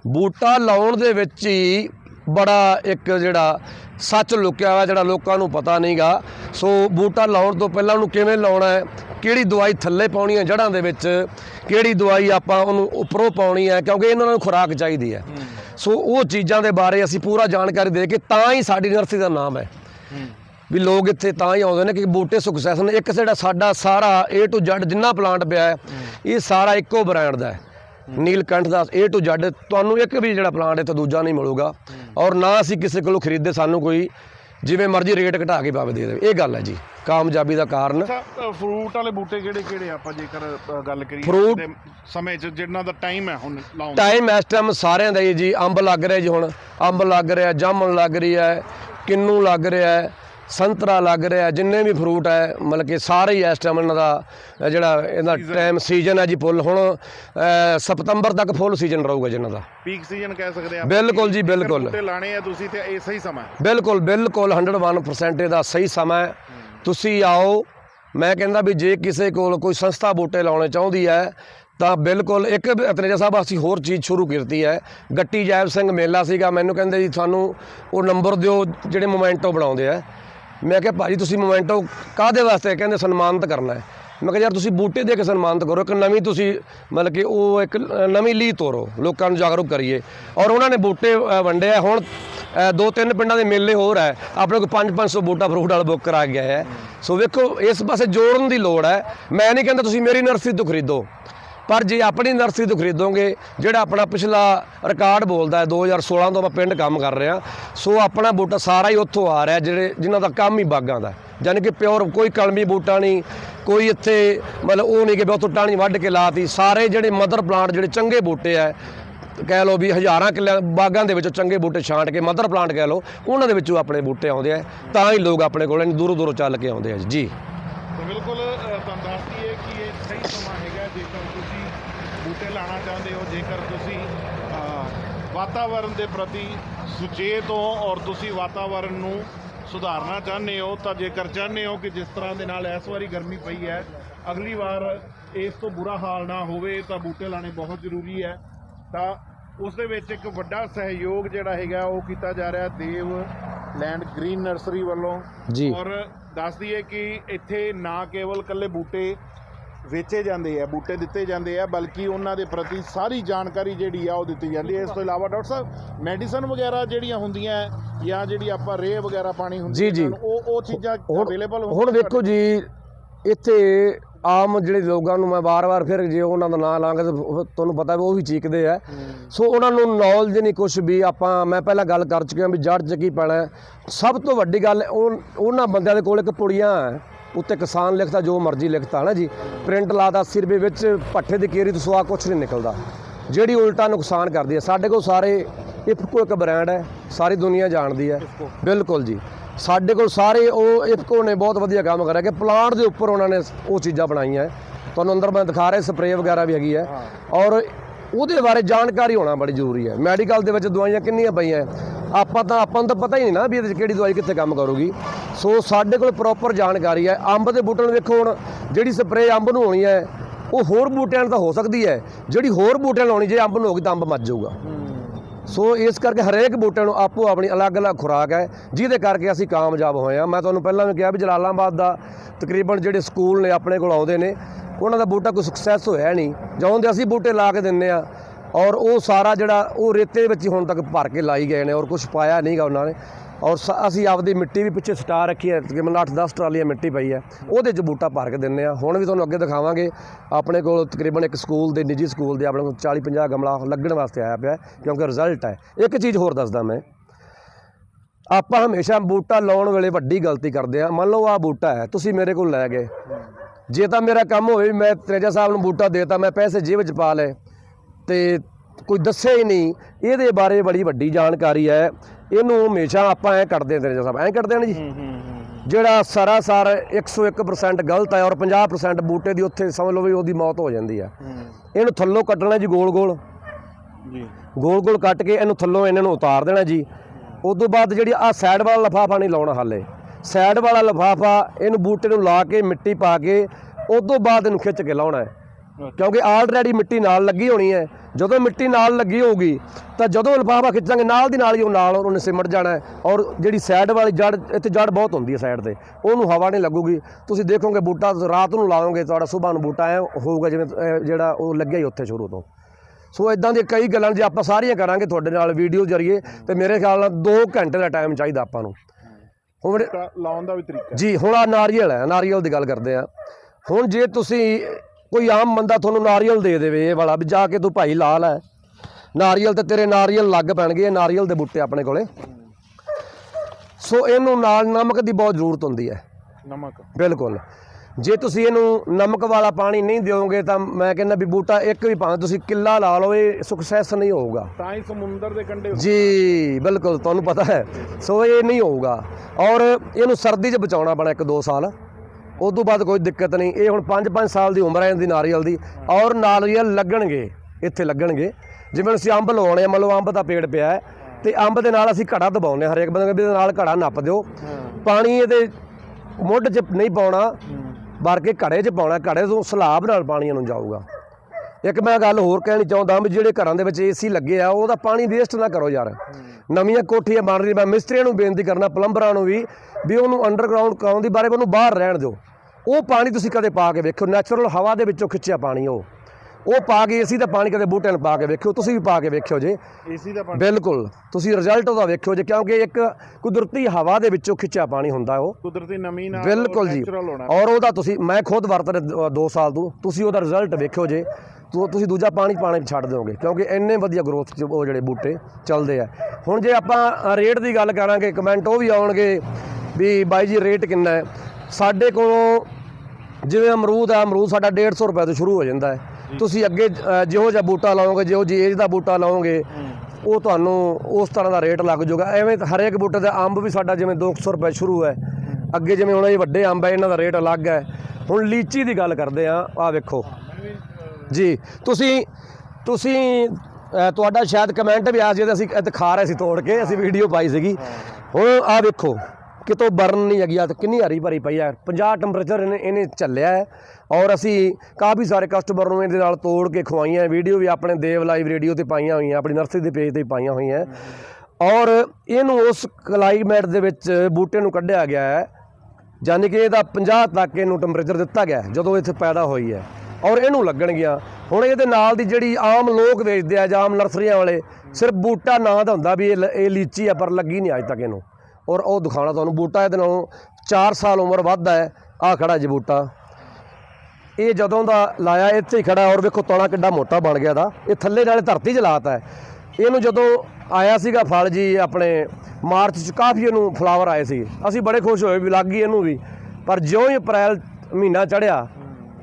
ਬੂਟਾ ਲਾਉਣ ਦੇ ਵਿੱਚ ਹੀ ਬੜਾ ਇੱਕ ਜਿਹੜਾ ਸੱਚ ਲੁਕਿਆ ਹੋਇਆ ਜਿਹੜਾ ਲੋਕਾਂ ਨੂੰ ਪਤਾ ਨਹੀਂਗਾ। ਸੋ ਬੂਟਾ ਲਾਉਣ ਤੋਂ ਪਹਿਲਾਂ ਉਹਨੂੰ ਕਿਵੇਂ ਲਾਉਣਾ ਹੈ? ਕਿਹੜੀ ਦਵਾਈ ਥੱਲੇ ਪਾਉਣੀ ਹੈ ਜੜ੍ਹਾਂ ਦੇ ਵਿੱਚ? ਕਿਹੜੀ ਦਵਾਈ ਆਪਾਂ ਉਹਨੂੰ ਉੱਪਰੋਂ ਪਾਉਣੀ ਹੈ? ਕਿਉਂਕਿ ਇਹਨਾਂ ਨੂੰ ਖੁਰਾਕ ਚਾਹੀਦੀ ਹੈ। ਸੋ ਉਹ ਚੀਜ਼ਾਂ ਦੇ ਬਾਰੇ ਅਸੀਂ ਪੂਰਾ ਜਾਣਕਾਰੀ ਦੇ ਕੇ ਤਾਂ ਹੀ ਸਾਡੀ ਨਰਸਰੀ ਦਾ ਨਾਮ ਹੈ। ਵੀ ਲੋਕ ਇੱਥੇ ਤਾਂ ਹੀ ਆਉਂਦੇ ਨੇ ਕਿ ਬੂਟੇ ਸੁਕਸੈਸ ਨੇ। ਇੱਕ ਜਿਹੜਾ ਸਾਡਾ ਸਾਰਾ A to Z ਜਿੰਨਾ ਪਲਾਂਟ ਪਿਆ ਹੈ ਇਹ ਸਾਰਾ ਇੱਕੋ ਬ੍ਰਾਂਡ ਦਾ ਹੈ। ਨੀਲਕੰਠ ਦਾ A to Z ਤੁਹਾਨੂੰ ਇੱਕ ਵੀ ਜਿਹੜਾ ਪਲਾਂਟ ਇੱਥੇ ਦੂਜਾ ਨਹੀਂ ਮਿਲੂਗਾ। ਔਰ ਨਾ ਅਸੀਂ ਕਿਸੇ ਕੋਲੋਂ ਖਰੀਦਦੇ ਸਾਨੂੰ ਕੋਈ ਜਿਵੇਂ ਮਰਜ਼ੀ ਰੇਟ ਘਟਾ ਕੇ ਭਾਵੇਂ ਦੇ ਦੇਵੇ। ਇਹ ਗੱਲ ਹੈ ਜੀ ਕਾਮਯਾਬੀ ਦਾ ਕਾਰਨ। ਫਰੂਟ ਵਾਲੇ ਬੂਟੇ ਕਿਹੜੇ ਕਿਹੜੇ ਆਪਾਂ ਜੇਕਰ ਗੱਲ ਕਰੀਏ ਦੇ ਸਮੇਂ 'ਚ ਜਿੰਨਾ ਦਾ ਟਾਈਮ ਹੈ ਹੁਣ ਲਾਉਣ ਦਾ? ਟਾਈਮ ਇਸ ਟਾਈਮ ਸਾਰਿਆਂ ਦਾ ਹੀ ਜੀ। ਅੰਬ ਲੱਗ ਰਿਹਾ ਜੀ ਹੁਣ। ਅੰਬ ਲੱਗ ਰਿਹਾ ਜਾਮਣ ਲੱਗ ਰਹੀ ਹੈ ਕਿੰਨੂ ਲੱਗ ਰਿਹਾ ਹੈ। ਸੰਤਰਾ ਲੱਗ ਰਿਹਾ ਜਿੰਨੇ ਵੀ ਫਰੂਟ ਹੈ ਮਤਲਬ ਕਿ ਸਾਰੇ ਹੀ ਇਸ ਟਾਈਮ ਇਹਨਾਂ ਦਾ ਜਿਹੜਾ ਇਹਦਾ ਟਾਈਮ ਸੀਜ਼ਨ ਹੈ ਜੀ ਫੁੱਲ। ਹੁਣ ਸਤੰਬਰ ਤੱਕ ਫੁੱਲ ਸੀਜ਼ਨ ਰਹੂਗਾ ਜਿਨ੍ਹਾਂ ਦਾ। ਪੀਕ ਸੀਜ਼ਨ ਕਹਿ ਸਕਦੇ ਆ ਬਿਲਕੁਲ ਜੀ ਬਿਲਕੁਲ। ਬੂਟੇ ਲਾਣੇ ਆ ਤੁਸੀਂ ਤੇ ਇਹ ਸਹੀ ਸਮਾਂ ਬਿਲਕੁਲ ਬਿਲਕੁਲ 101% ਇਹਦਾ ਸਹੀ ਸਮਾਂ ਹੈ। ਤੁਸੀਂ ਆਓ ਮੈਂ ਕਹਿੰਦਾ ਵੀ ਜੇ ਕਿਸੇ ਕੋਲ ਕੋਈ ਸੰਸਥਾ ਬੂਟੇ ਲਾਉਣੇ ਚਾਹੁੰਦੀ ਹੈ ਤਾਂ ਬਿਲਕੁਲ ਇੱਕ ਤਨੇਜਾ ਸਾਹਿਬ ਅਸੀਂ ਹੋਰ ਚੀਜ਼ ਸ਼ੁਰੂ ਕੀਤੀ ਹੈ। ਗੱਟੀ ਜੈਬ ਸਿੰਘ ਮੇਲਾ ਸੀਗਾ ਮੈਨੂੰ ਕਹਿੰਦੇ ਜੀ ਤੁਹਾਨੂੰ ਉਹ ਨੰਬਰ ਦਿਓ ਜਿਹੜੇ ਮੋਮੈਂਟੋ ਬਣਾਉਂਦੇ ਆ। ਮੈਂ ਕਿਹਾ ਭਾਜੀ ਤੁਸੀਂ ਮੋਮੈਂਟੋ ਕਾਹਦੇ ਵਾਸਤੇ? ਕਹਿੰਦੇ ਸਨਮਾਨਿਤ ਕਰਨਾ ਹੈ। ਮੈਂ ਕਿਹਾ ਯਾਰ ਤੁਸੀਂ ਬੂਟੇ ਦੇ ਕੇ ਸਨਮਾਨਿਤ ਕਰੋ ਇੱਕ ਨਵੀਂ ਤੁਸੀਂ ਮਤਲਬ ਕਿ ਉਹ ਇੱਕ ਨਵੀਂ ਲੀਹ ਤੋਰੋ ਲੋਕਾਂ ਨੂੰ ਜਾਗਰੂਕ ਕਰੀਏ। ਔਰ ਉਹਨਾਂ ਨੇ ਬੂਟੇ ਅ, ਵੰਡੇ ਆ ਹੁਣ ਦੋ ਤਿੰਨ ਪਿੰਡਾਂ ਦੇ ਮੇਲੇ ਹੋਰ ਹੈ। ਆਪਣੇ ਕੋਲ 5-500 ਬੂਟਾ ਫਰੂਟ ਵਾਲਾ ਬੁੱਕ ਕਰਾ ਗਿਆ ਹੈ। ਸੋ ਵੇਖੋ ਇਸ ਪਾਸੇ ਜੋੜਨ ਦੀ ਲੋੜ ਹੈ। ਮੈਂ ਨਹੀਂ ਕਹਿੰਦਾ ਤੁਸੀਂ ਮੇਰੀ ਨਰਸਰੀ ਤੋਂ ਖਰੀਦੋ। ਪਰ ਜੇ ਆਪਣੀ ਨਰਸਰੀ ਤੋਂ ਖਰੀਦੋਗੇ, ਜਿਹੜਾ ਆਪਣਾ ਪਿਛਲਾ ਰਿਕਾਰਡ ਬੋਲਦਾ ਹੈ 2016 ਤੋਂ ਆਪਾਂ ਪਿੰਡ ਕੰਮ ਕਰ ਰਿਹਾ ਸੋ ਆਪਣਾ ਬੂਟਾ ਸਾਰਾ ਹੀ ਉੱਥੋਂ ਆ ਰਿਹਾ, ਜਿਹੜੇ ਜਿਨ੍ਹਾਂ ਦਾ ਕੰਮ ਹੀ ਬਾਗਾਂ ਦਾ ਯਾਨੀ ਕਿ ਪਿਓਰ ਕੋਈ ਕਲਮੀ ਬੂਟਾ ਨਹੀਂ, ਕੋਈ ਇੱਥੇ ਮਤਲਬ ਉਹ ਨਹੀਂ ਕਿ ਵੀ ਉੱਥੋਂ ਟਾਣੀ ਵੱਢ ਕੇ ਲਾਤੀ, ਸਾਰੇ ਜਿਹੜੇ ਮਦਰ ਪਲਾਂਟ ਜਿਹੜੇ ਚੰਗੇ ਬੂਟੇ ਆ, ਕਹਿ ਲਓ ਵੀ ਹਜ਼ਾਰਾਂ ਕਿੱਲੇ ਬਾਗਾਂ ਦੇ ਵਿੱਚੋਂ ਚੰਗੇ ਬੂਟੇ ਛਾਂਟ ਕੇ ਮਦਰ ਪਲਾਂਟ ਕਹਿ ਲਓ, ਉਹਨਾਂ ਦੇ ਵਿੱਚੋਂ ਆਪਣੇ ਬੂਟੇ ਆਉਂਦੇ ਆ, ਤਾਂ ਹੀ ਲੋਕ ਆਪਣੇ ਕੋਲ ਦੂਰੋਂ ਦੂਰੋਂ ਚੱਲ ਕੇ ਆਉਂਦੇ ਆ ਜੀ ਤਾਂ ਬਿਲਕੁਲ ਅ, ਤੁਹਾਨੂੰ ਦੱਸ ਦਈਏ ਕਿ ਇਹ ਸਹੀ ਸਮਾਂ ਹੈਗਾ ਜੇਕਰ ਤੁਸੀਂ ਬੂਟੇ ਲਾਣਾ ਚਾਹੁੰਦੇ ਹੋ ਜੇਕਰ ਤੁਸੀਂ ਅ, ਵਾਤਾਵਰਣ ਦੇ ਪ੍ਰਤੀ ਸੁਚੇਤ ਹੋ ਔਰ ਤੁਸੀਂ ਵਾਤਾਵਰਣ ਨੂੰ ਸੁਧਾਰਨਾ ਚਾਹੁੰਦੇ ਹੋ ਤਾਂ ਜੇਕਰ ਚਾਹੁੰਦੇ ਹੋ ਕਿ ਜਿਸ ਤਰ੍ਹਾਂ ਦੇ ਨਾਲ ਇਸ ਵਾਰੀ ਗਰਮੀ ਪਈ ਹੈ ਅਗਲੀ ਵਾਰ ਇਸ ਤੋਂ ਬੁਰਾ ਹਾਲ ਨਾ ਹੋਵੇ ਤਾਂ ਬੂਟੇ ਲਾਣੇ ਬਹੁਤ ਜ਼ਰੂਰੀ ਹੈ। ਤਾਂ ਉਸ ਦੇ ਵਿੱਚ ਇੱਕ ਵੱਡਾ ਸਹਿਯੋਗ ਜਿਹੜਾ ਹੈਗਾ ਉਹ ਕੀਤਾ ਜਾ ਰਿਹਾ ਦੇਵ ਲੈਂਡ ਗ੍ਰੀਨ ਨਰਸਰੀ ਵੱਲੋਂ। ਔਰ ਦੱਸ ਦਈਏ ਕਿ ਇੱਥੇ ਨਾ ਕੇਵਲ ਕੱਲੇ ਬੂਟੇ ਵੇਚੇ ਜਾਂਦੇ ਆ ਬੂਟੇ ਦਿੱਤੇ ਜਾਂਦੇ ਆ ਬਲਕਿ ਉਹਨਾਂ ਦੇ ਪ੍ਰਤੀ ਸਾਰੀ ਜਾਣਕਾਰੀ ਜਿਹੜੀ ਆ ਉਹ ਦਿੱਤੀ ਜਾਂਦੀ ਹੈ ਇਸ ਤੋਂ ਇਲਾਵਾ ਡਾਕਟਰ ਸਾਹਿਬ ਮੈਡੀਸਨ ਵਗੈਰਾ ਜਿਹੜੀਆਂ ਹੁੰਦੀਆਂ ਹੈ, ਜਾਂ ਜਿਹੜੀ ਆਪਾਂ ਰੇ ਵਗੈਰਾ ਪਾਣੀ ਹੁੰਦੀ ਜੀ। ਉਹ ਉਹ ਚੀਜ਼ਾਂ ਅਵੇਲੇਬਲ ਹੁਣ ਵੇਖੋ ਜੀ ਇੱਥੇ ਆਮ ਜਿਹੜੇ ਲੋਕਾਂ ਨੂੰ ਮੈਂ ਵਾਰ-ਵਾਰ ਫਿਰ ਜੇ ਉਹਨਾਂ ਦਾ ਨਾਂ ਲਾਂਗਾ ਤਾਂ ਤੁਹਾਨੂੰ ਪਤਾ ਵੀ ਉਹ ਵੀ ਚੀਕਦੇ ਆ ਸੋ ਉਹਨਾਂ ਨੂੰ ਨੌਲੇਜ ਨਹੀਂ ਕੁਝ ਵੀ ਆਪਾਂ ਮੈਂ ਪਹਿਲਾਂ ਗੱਲ ਕਰ ਚੁੱਕਿਆ ਵੀ ਜੜ ਚ ਕੀ ਪੈਣਾ ਹੈ। ਸਭ ਤੋਂ ਵੱਡੀ ਗੱਲ ਉਹ ਉਹਨਾਂ ਬੰਦਿਆਂ ਦੇ ਕੋਲ ਇੱਕ ਪੁੜੀਆਂ ਹੈ ਉੱਤੇ ਕਿਸਾਨ ਲਿਖਦਾ ਜੋ ਮਰਜ਼ੀ ਲਿਖਤਾ ਨਾ ਜੀ? ਪ੍ਰਿੰਟ ਲਾਦਾ 80 ਰੁਪਏ ਵਿੱਚ ਪੱਠੇ ਦੀ ਕੇਰੀ ਤੋਂ ਸਵਾ ਕੁਝ ਨਹੀਂ ਨਿਕਲਦਾ। ਜਿਹੜੀ ਉਲਟਾ ਨੁਕਸਾਨ ਕਰਦੀ ਹੈ ਸਾਡੇ ਕੋਲ ਸਾਰੇ ਇਫਕੋ ਇੱਕ ਬ੍ਰਾਂਡ ਹੈ ਸਾਰੀ ਦੁਨੀਆ ਜਾਣਦੀ ਹੈ। ਬਿਲਕੁਲ ਜੀ। ਸਾਡੇ ਕੋਲ ਸਾਰੇ ਉਹ ਇਫਕੋ ਨੇ ਬਹੁਤ ਵਧੀਆ ਕੰਮ ਕਰਿਆ ਕਿ ਪਲਾਂਟ ਦੇ ਉੱਪਰ ਉਹਨਾਂ ਨੇ ਉਹ ਚੀਜ਼ਾਂ ਬਣਾਈਆਂ। ਤੁਹਾਨੂੰ ਅੰਦਰ ਮੈਂ ਦਿਖਾ ਰਿਹਾ ਸਪਰੇਅ ਵਗੈਰਾ ਵੀ ਹੈਗੀ ਹੈ। ਔਰ ਉਹਦੇ ਬਾਰੇ ਜਾਣਕਾਰੀ ਹੋਣਾ ਬੜੀ ਜ਼ਰੂਰੀ ਹੈ। ਮੈਡੀਕਲ ਦੇ ਵਿੱਚ ਦਵਾਈਆਂ ਕਿੰਨੀਆਂ ਪਈਆਂ? ਆਪਾਂ ਤਾਂ ਆਪਾਂ ਨੂੰ ਤਾਂ ਪਤਾ ਹੀ ਨਹੀਂ ਨਾ ਵੀ ਇਹਦੇ 'ਚ ਕਿਹੜੀ ਦਵਾਈ ਕਿੱਥੇ ਕੰਮ ਕਰੂਗੀ। ਸੋ ਸਾਡੇ ਕੋਲ ਪ੍ਰੋਪਰ ਜਾਣਕਾਰੀ ਹੈ। ਅੰਬ ਦੇ ਬੂਟੇ ਨੂੰ ਵੇਖੋ ਹੁਣ, ਜਿਹੜੀ ਸਪਰੇਅ ਅੰਬ ਨੂੰ ਹੋਣੀ ਹੈ, ਉਹ ਹੋਰ ਬੂਟਿਆਂ ਨੂੰ ਤਾਂ ਹੋ ਸਕਦੀ ਹੈ। ਜਿਹੜੀ ਹੋਰ ਬੂਟਿਆਂ ਨੂੰ ਹੋਣੀ, ਜੇ ਅੰਬ ਨੂੰ ਹੋਗੀ ਤਾਂ ਅੰਬ ਮੱਚ ਜਾਊਗਾ। ਸੋ ਇਸ ਕਰਕੇ ਹਰੇਕ ਬੂਟੇ ਨੂੰ ਆਪੋ ਆਪਣੀ ਅਲੱਗ-ਅਲੱਗ ਖੁਰਾਕ ਹੈ, ਜਿਹਦੇ ਕਰਕੇ ਅਸੀਂ ਕਾਮਯਾਬ ਹੋਏ ਆ ਮੈਂ ਤੁਹਾਨੂੰ ਪਹਿਲਾਂ ਵੀ ਕਿਹਾ ਵੀ ਜਲਾਲਾਬਾਦ ਦਾ ਤਕਰੀਬਨ ਜਿਹੜੇ ਸਕੂਲ ਨੇ ਆਪਣੇ ਕੋਲ ਆਉਂਦੇ ਨੇ, ਉਹਨਾਂ ਦਾ ਬੂਟਾ ਕੋਈ ਸਕਸੈਸ ਹੋਇਆ ਨਹੀਂ। ਜਦੋਂ ਦੇ ਅਸੀਂ ਬੂਟੇ ਲਾ ਕੇ ਦਿੰਨੇ ਆ। ਔਰ ਉਹ ਸਾਰਾ ਜਿਹੜਾ ਉਹ ਰੇਤੇ ਵਿੱਚ ਹੀ ਹੁਣ ਤੱਕ ਭਰ ਕੇ ਲਾਈ ਗਏ ਨੇ ਔਰ ਕੁਝ ਪਾਇਆ ਨਹੀਂਗਾ ਉਹਨਾਂ ਨੇ। ਔਰ ਸ- ਅਸੀਂ ਆਪਦੀ ਮਿੱਟੀ ਵੀ ਪਿੱਛੇ ਸਟਾ ਰੱਖੀ ਹੈ, ਤਕਰੀਬਨ 8-10 ਟਰਾਲੀਆਂ ਮਿੱਟੀ ਪਈ ਹੈ। ਉਹਦੇ 'ਚ ਬੂਟਾ ਭਰ ਕੇ ਦਿੰਨੇ ਆ ਹੁਣ ਵੀ ਤੁਹਾਨੂੰ ਅੱਗੇ ਦਿਖਾਵਾਂਗੇ। ਆਪਣੇ ਕੋਲ ਤਕਰੀਬਨ ਇੱਕ ਸਕੂਲ ਦੇ, ਨਿੱਜੀ ਸਕੂਲ ਦੇ ਆਪਣੇ ਕੋਲ 40-50 ਗਮਲਾ ਲੱਗਣ ਵਾਸਤੇ ਆਇਆ ਪਿਆ ਕਿਉਂਕਿ ਰਿਜ਼ਲਟ ਹੈ। ਇੱਕ ਚੀਜ਼ ਹੋਰ ਦੱਸਦਾ ਮੈਂ। ਆਪਾਂ ਹਮੇਸ਼ਾ ਬੂਟਾ ਲਾਉਣ ਵੇਲੇ ਵੱਡੀ ਗਲਤੀ ਕਰਦੇ ਆ ਮੰਨ ਲਓ ਆ ਬੂਟਾ ਹੈ, ਤੁਸੀਂ ਮੇਰੇ ਕੋਲ ਲੈ ਗਏ। ਜੇ ਤਾਂ ਮੇਰਾ ਕੰਮ ਹੋਵੇ ਵੀ ਮੈਂ ਤ੍ਰੇਜਾ ਸਾਹਿਬ ਨੂੰ ਬੂਟਾ ਦੇਤਾ ਮੈਂ ਪੈਸੇ ਜੇਬ ਵਿੱਚ ਪਾ ਲਏ। ਤੇ ਕੋਈ ਦੱਸਿਆ ਹੀ ਨਹੀਂ। ਇਹਦੇ ਬਾਰੇ ਬੜੀ ਵੱਡੀ ਜਾਣਕਾਰੀ ਹੈ। ਇਹਨੂੰ ਹਮੇਸ਼ਾ ਆਪਾਂ ਐ ਕਰਦੇ ਹਾਂ ਤ੍ਰੇਜਾ ਸਾਹਿਬ। ਐ ਕਰਦੇ ਹਨ ਜੀ। ਜਿਹੜਾ ਸਰਾਸਰ 101% ਗਲਤ ਹੈ ਔਰ 50% ਬੂਟੇ ਦੀ ਉੱਥੇ ਸਮਝ ਲਓ ਵੀ ਉਹਦੀ ਮੌਤ ਹੋ ਜਾਂਦੀ ਹੈ। ਇਹਨੂੰ ਥੱਲੋਂ ਕੱਟਣਾ ਜੀ ਗੋਲ ਗੋਲ। ਜੀ। ਗੋਲ ਗੋਲ ਕੱਟ ਕੇ ਇਹਨੂੰ ਥੱਲੋਂ ਇਹਨਾਂ ਨੂੰ ਉਤਾਰ ਦੇਣਾ ਜੀ। ਉਸ ਤੋਂ ਬਾਅਦ ਜਿਹੜੀ ਆ ਸਾਈਡ ਵਾਲਾ ਲਫਾਫਾ ਨਹੀਂ ਲਾਉਣਾ ਹਾਲੇ। ਸਾਈਡ ਵਾਲਾ ਲਫਾਫਾ ਇਹਨੂੰ ਬੂਟੇ ਨੂੰ ਲਾ ਕੇ ਮਿੱਟੀ ਪਾ ਕੇ ਉਸ ਤੋਂ ਬਾਅਦ ਇਹਨੂੰ ਖਿੱਚ ਕੇ ਲਾਉਣਾ ਹੈ। ਕਿਉਂਕਿ ਆਲਰੇਡੀ ਮਿੱਟੀ ਨਾਲ ਲੱਗੀ ਹੋਣੀ ਹੈ। ਜਦੋਂ ਮਿੱਟੀ ਨਾਲ ਲੱਗੀ ਹੋਊਗੀ ਤਾਂ ਜਦੋਂ ਲਫਾਫਾ ਖਿੱਚਾਂਗੇ ਨਾਲ ਦੀ ਨਾਲ ਹੀ ਉਹ ਨਾਲ ਉਹਨੇ ਸਿਮਟ ਜਾਣਾ ਹੈ। ਔਰ ਜਿਹੜੀ ਸਾਈਡ ਵਾਲੀ ਜੜ ਇੱਥੇ ਜੜ ਬਹੁਤ ਹੁੰਦੀ ਹੈ ਸਾਈਡ ਤੇ। ਉਹਨੂੰ ਹਵਾ ਨਹੀਂ ਲੱਗੂਗੀ। ਤੁਸੀਂ ਦੇਖੋਗੇ ਬੂਟਾ ਰਾਤ ਨੂੰ ਲਾਓਗੇ ਤੁਹਾਡਾ ਸਵੇਰ ਨੂੰ ਬੂਟਾ ਐ ਹੋਊਗਾ ਜਿਵੇਂ ਜਿਹੜਾ ਉਹ ਲੱਗਿਆ ਹੀ ਉੱਥੇ ਸ਼ੁਰੂ ਤੋਂ। ਸੋ ਇਦਾਂ ਦੀਆਂ ਕਈ ਗੱਲਾਂ ਜੇ ਆਪਾਂ ਸਾਰੀਆਂ ਕਰਾਂਗੇ ਤੁਹਾਡੇ ਨਾਲ ਵੀਡੀਓ ਜਰੀਏ ਤੇ ਮੇਰੇ ਖਿਆਲ ਨਾਲ 2 ਘੰਟੇ ਦਾ ਟਾਈਮ ਚਾਹੀਦਾ ਆਪਾਂ ਨੂੰ। ਹੁਣ ਲਾਉਣ ਦਾ ਵੀ ਤਰੀਕਾ ਜੀ ਹੁਣ ਆ ਨਾਰੀਅਲ ਹੈ। ਨਾਰੀਅਲ ਦੀ ਗੱਲ ਕਰਦੇ ਆ ਹੁਣ ਜੇ ਤੁਸੀਂ ਕੋਈ ਆਮ ਬੰਦਾ ਤੁਹਾਨੂੰ ਨਾਰੀਅਲ ਦੇ ਦੇਵੇ ਇਹ ਵਾਲਾ ਵੀ ਜਾ ਕੇ ਤੂੰ ਭਾਈ ਲਾ ਲੈ। ਨਾਰੀਅਲ ਤੇ ਤੇਰੇ ਨਾਰੀਅਲ ਲੱਗ ਪੈਣਗੇ ਇਹ ਨਾਰੀਅਲ ਦੇ ਬੂਟੇ ਆਪਣੇ ਕੋਲੇ। ਸੋ ਇਹਨੂੰ ਨਾਲ ਨਮਕ ਦੀ ਬਹੁਤ ਜ਼ਰੂਰਤ ਹੁੰਦੀ ਹੈ। ਨਮਕ। ਬਿਲਕੁਲ। ਜੇ ਤੁਸੀਂ ਇਹਨੂੰ ਨਮਕ ਵਾਲਾ ਪਾਣੀ ਨਹੀਂ ਦਿਓਗੇ ਤਾਂ ਮੈਂ ਕਹਿੰਦਾ ਵੀ ਬੂਟਾ ਇੱਕ ਵੀ ਭਾਵੇਂ ਤੁਸੀਂ ਕਿੱਲਾ ਲਾ ਲਓ ਇਹ ਸਕਸੈਸ ਨਹੀਂ ਹੋਊਗਾ। ਤਾਂ ਹੀ ਸਮੁੰਦਰ ਦੇ ਕੰਢੇ ਜੀ ਬਿਲਕੁਲ ਤੁਹਾਨੂੰ ਪਤਾ ਹੈ। ਸੋ ਇਹ ਨਹੀਂ ਹੋਊਗਾ। ਔਰ ਇਹਨੂੰ ਸਰਦੀ 'ਚ ਬਚਾਉਣਾ ਪੈਣਾ ਇੱਕ ਦੋ ਸਾਲ। ਉਸ ਤੋਂ ਬਾਅਦ ਕੋਈ ਦਿੱਕਤ ਨਹੀਂ। ਇਹ ਹੁਣ 5-5 ਸਾਲ ਦੀ ਉਮਰ ਹੈ ਇਹਦੀ ਨਾਰੀਅਲ ਦੀ। ਔਰ ਨਾਰੀਅਲ ਲੱਗਣਗੇ, ਇੱਥੇ ਲੱਗਣਗੇ। ਜਿਵੇਂ ਅਸੀਂ ਅੰਬ ਲਵਾਉਣੇ ਆ, ਮੰਨ ਲਓ ਅੰਬ ਦਾ ਪੇੜ ਪਿਆ ਹੈ, ਤੇ ਅੰਬ ਦੇ ਨਾਲ ਅਸੀਂ ਘੜਾ ਦਬਾਉਂਦੇ ਹਾਂ, ਹਰੇਕ ਬੰਦੇ ਦੇ ਨਾਲ ਘੜਾ ਨੱਪ ਦਿਓ। ਪਾਣੀ ਇਹਦੇ ਮੁੱਢ 'ਚ ਨਹੀਂ ਪਾਉਣਾ ਭਰ ਕੇ ਘੜੇ 'ਚ ਪਾਉਣਾ, ਘੜੇ ਤੋਂ ਸਲਾਬ ਨਾਲ ਪਾਣੀ ਨੂੰ ਜਾਊਗਾ। ਇੱਕ ਮੈਂ ਗੱਲ ਹੋਰ ਕਹਿਣੀ ਚਾਹੁੰਦਾ ਵੀ ਜਿਹੜੇ ਘਰਾਂ ਦੇ ਵਿੱਚ ਏਸੀ ਲੱਗੇ ਆ, ਉਹਦਾ ਪਾਣੀ ਵੇਸਟ ਨਾ ਕਰੋ ਯਾਰ। ਨਵੀਆਂ ਕੋਠੀਆਂ ਬਣ ਰਹੀਆਂ, ਮੈਂ ਮਿਸਤਰੀਆਂ ਨੂੰ ਬੇਨਤੀ ਕਰਨਾ, ਪਲੰਬਰਾਂ ਨੂੰ ਵੀ ਵੀ ਉਹਨੂੰ ਅੰਡਰਗਰਾਉਂਡ ਕਰਾਉਣ ਦੀ ਬਾਰੇ ਉਹਨੂੰ ਬਾਹਰ ਰਹਿਣ ਦਿਓ। ਉਹ ਪਾਣੀ ਤੁਸੀਂ ਕਦੇ ਪਾ ਕੇ ਵੇਖੋ ਨੈਚੁਰਲ ਹਵਾ ਦੇ ਵਿੱਚੋਂ ਖਿੱਚਿਆ ਪਾਣੀ ਉਹ। ਉਹ ਪਾ ਕੇ ਏਸੀ ਦਾ ਪਾਣੀ ਕਦੇ ਬੂਟਿਆਂ ਨੂੰ ਪਾ ਕੇ ਵੇਖਿਓ ਤੁਸੀਂ ਵੀ ਪਾ ਕੇ ਵੇਖਿਓ ਜੇ। ਏਸੀ ਦਾ ਪਾਣੀ ਬਿਲਕੁਲ ਤੁਸੀਂ ਰਿਜ਼ਲਟ ਉਹਦਾ ਵੇਖਿਓ ਜੇ ਕਿਉਂਕਿ ਇੱਕ ਕੁਦਰਤੀ ਹਵਾ ਦੇ ਵਿੱਚੋਂ ਖਿੱਚਿਆ ਪਾਣੀ ਹੁੰਦਾ ਉਹ। ਕੁਦਰਤੀ ਨਮੀ ਨਾਲ ਬਿਲਕੁਲ ਜੀ। ਔਰ ਉਹਦਾ ਤੁਸੀਂ ਮੈਂ ਖੁਦ ਵਰਤ ਰਿਹਾ 2 ਸਾਲ ਤੋਂ ਤੁਸੀਂ ਉਹਦਾ ਰਿਜ਼ਲਟ ਵੇਖਿਓ ਜੇ ਤੋ ਤੁਸੀਂ ਦੂਜਾ ਪਾਣੀ ਪਾਣੀ ਛੱਡ ਦਿਓਗੇ ਕਿਉਂਕਿ ਇੰਨੇ ਵਧੀਆ ਗਰੋਥ ਚ ਉਹ ਜਿਹੜੇ ਬੂਟੇ ਚੱਲਦੇ ਆ। ਹੁਣ ਜੇ ਆਪਾਂ ਰੇਟ ਦੀ ਗੱਲ ਕਰਾਂਗੇ ਕਮੈਂਟ ਉਹ ਵੀ ਆਉਣਗੇ ਵੀ ਬਾਈ ਜੀ ਰੇਟ ਕਿੰਨਾ ਹੈ? ਸਾਡੇ ਕੋਲੋਂ ਜਿਵੇਂ ਅਮਰੂਦ ਆ ਅਮਰੂਦ ਸਾਡਾ 150 ਰੁਪਏ ਤੋਂ ਸ਼ੁਰੂ ਹੋ ਜਾਂਦਾ ਹੈ। ਤੁਸੀਂ ਅੱਗੇ ਜਿਹੋ ਜਿਹਾ ਬੂਟਾ ਲਾਓਗੇ ਜਿਹੋ ਜੀ ਏਜ ਦਾ ਬੂਟਾ ਲਾਓਗੇ ਉਹ ਤੁਹਾਨੂੰ ਉਸ ਤਰ੍ਹਾਂ ਦਾ ਰੇਟ ਲੱਗ ਜਾਊਗਾ। ਐਵੇਂ ਹਰੇਕ ਬੂਟੇ ਦਾ ਅੰਬ ਵੀ ਸਾਡਾ ਜਿਵੇਂ 200 ਰੁਪਏ ਸ਼ੁਰੂ ਹੈ। ਅੱਗੇ ਜਿਵੇਂ ਹੁਣ ਇਹ ਵੱਡੇ ਅੰਬ ਹੈ ਇਹਨਾਂ ਦਾ ਰੇਟ ਅਲੱਗ ਹੈ। ਹੁਣ ਲੀਚੀ ਦੀ ਗੱਲ ਕਰਦੇ ਆ ਆ ਵੇਖੋ। ਜੀ ਤੁਸੀਂ ਤੁਸੀਂ ਤੁਹਾਡਾ ਸ਼ਾਇਦ ਕਮੈਂਟ ਵੀ ਆਇਆ ਸੀ ਅਸੀਂ ਦਿਖਾ ਰਹੇ ਸੀ ਤੋੜ ਕੇ ਅਸੀਂ ਵੀਡੀਓ ਪਾਈ ਸੀਗੀ। ਹੁਣ ਆ ਵੇਖੋ। ਕਿਤੋਂ ਬਰਨ ਨਹੀਂ ਹੈਗੀ ਆ ਤੇ ਕਿੰਨੀ ਹਰੀ ਭਰੀ ਪਈ ਹੈ। 50 ਟੈਂਪਰੇਚਰ ਇਹਨੇ ਇਹਨੇ ਚੱਲਿਆ ਹੈ। ਔਰ ਅਸੀਂ ਕਾਫੀ ਸਾਰੇ ਕਸਟਮਰ ਨੂੰ ਇਹਦੇ ਨਾਲ ਤੋੜ ਕੇ ਖਵਾਈਆਂ ਵੀਡੀਓ ਵੀ ਆਪਣੇ ਦੇਵ ਲਾਈਵ ਰੇਡੀਓ ਤੇ ਪਾਈਆਂ ਹੋਈਆਂ, ਆਪਣੀ ਨਰਸਰੀ ਦੇ ਪੇਜ ਤੇ ਪਾਈਆਂ ਹੋਈਆਂ ਔਰ ਇਹਨੂੰ ਉਸ ਕਲਾਈਮੇਟ ਦੇ ਵਿੱਚ ਬੂਟੇ ਨੂੰ ਕੱਢਿਆ ਗਿਆ ਹੈ, ਯਾਨੀ ਕਿ ਇਹਦਾ 50 ਤੱਕ ਇਹਨੂੰ ਟੈਂਪਰੇਚਰ ਦਿੱਤਾ ਗਿਆ ਜਦੋਂ ਇੱਥੇ ਪੈਦਾ ਹੋਈ ਹੈ। ਔਰ ਇਹਨੂੰ ਲੱਗਣਗੀਆਂ। ਹੁਣ ਇਹਦੇ ਨਾਲ ਦੀ ਜਿਹੜੀ ਆਮ ਲੋਕ ਵੇਚਦੇ ਆ ਜਾਂ ਆਮ ਨਰਸਰੀਆਂ ਵਾਲੇ, ਸਿਰਫ ਬੂਟਾ ਨਾਂ ਦਾ ਹੁੰਦਾ ਵੀ ਇਹ ਲ- ਇਹ ਲੀਚੀ ਆ ਪਰ ਲੱਗੀ ਨਹੀਂ ਅੱਜ ਤੱਕ ਇਹਨੂੰ। ਔਰ ਉਹ ਦਿਖਾਉਣਾ ਤੁਹਾਨੂੰ, ਬੂਟਾ ਇਹਦੇ ਨਾਲੋਂ 4 ਸਾਲ ਉਮਰ ਵੱਧਦਾ ਹੈ ਆ ਖੜਾ ਜੀ ਬੂਟਾ। ਇਹ ਜਦੋਂ ਦਾ ਲਾਇਆ, ਇੱਥੇ ਹੀ ਖੜਾ ਔਰ ਵੇਖੋ ਤਣਾ ਕਿੱਡਾ ਮੋਟਾ ਬਣ ਗਿਆ ਦਾ ਇਹ ਥੱਲੇ ਨਾਲੇ ਧਰਤੀ 'ਚ ਲਾਤਾ ਹੈ। ਇਹਨੂੰ ਜਦੋਂ ਆਇਆ ਸੀਗਾ ਫਲ ਜੀ, ਆਪਣੇ ਮਾਰਚ 'ਚ ਕਾਫੀ ਇਹਨੂੰ ਫਲਾਵਰ ਆਏ ਸੀ ਅਸੀਂ ਬੜੇ ਖੁਸ਼ ਹੋਏ ਵੀ ਲੱਗ ਗਈ ਇਹਨੂੰ ਵੀ। ਪਰ ਜਿਉਂ ਹੀ ਅਪ੍ਰੈਲ ਮਹੀਨਾ ਚੜਿਆ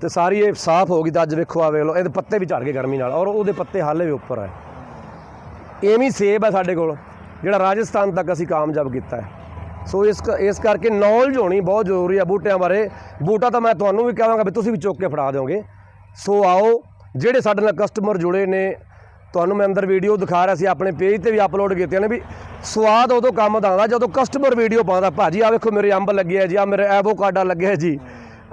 ਤੇ ਸਾਰੀ ਇਹ ਸਾਫ਼ ਹੋ ਗਈ ਤਾਂ ਅੱਜ ਵੇਖੋ ਆ ਵੇਖ ਲਓ, ਇਹਦੇ ਪੱਤੇ ਵੀ ਝੜ ਗਏ ਗਰਮੀ ਨਾਲ, ਔਰ ਉਹਦੇ ਪੱਤੇ ਹਾਲੇ ਵੀ ਉੱਪਰ ਹੈ। ਐਵੇਂ ਸੇਬ ਹੈ ਸਾਡੇ ਕੋਲ। ਜਿਹੜਾ ਰਾਜਸਥਾਨ ਤੱਕ ਅਸੀਂ ਕਾਮਯਾਬ ਕੀਤਾ ਹੈ। ਸੋ ਇਸ ਕ- ਇਸ ਕਰਕੇ ਨੌਲੇਜ ਹੋਣੀ ਬਹੁਤ ਜ਼ਰੂਰੀ ਹੈ ਬੂਟਿਆਂ ਬਾਰੇ। ਬੂਟਾ ਤਾਂ ਮੈਂ ਤੁਹਾਨੂੰ ਵੀ ਕਹਾਂਗਾ ਵੀ ਤੁਸੀਂ ਵੀ ਚੁੱਕ ਕੇ ਫੜਾ ਦਿਓਗੇ। ਸੋ ਆਓ, ਜਿਹੜੇ ਸਾਡੇ ਨਾਲ ਕਸਟਮਰ ਜੁੜੇ ਨੇ, ਤੁਹਾਨੂੰ ਮੈਂ ਅੰਦਰ ਵੀਡੀਓ ਦਿਖਾ ਰਿਹਾ ਸੀ, ਆਪਣੇ ਪੇਜ ਤੇ ਵੀ ਅਪਲੋਡ ਕੀਤੀਆਂ ਨੇ ਵੀ ਸਵਾਦ ਉਦੋਂ ਕੰਮ ਦਾ ਆਉਂਦਾ ਜਦੋਂ ਕਸਟਮਰ ਵੀਡੀਓ ਪਾਉਂਦਾ, ਭਾਜੀ ਆ ਵੇਖੋ ਮੇਰੇ ਅੰਬ ਲੱਗੇ ਆ ਜੀ ਆ ਮੇਰੇ ਐਵੋਕਾਡਾ ਲੱਗਿਆ ਜੀ।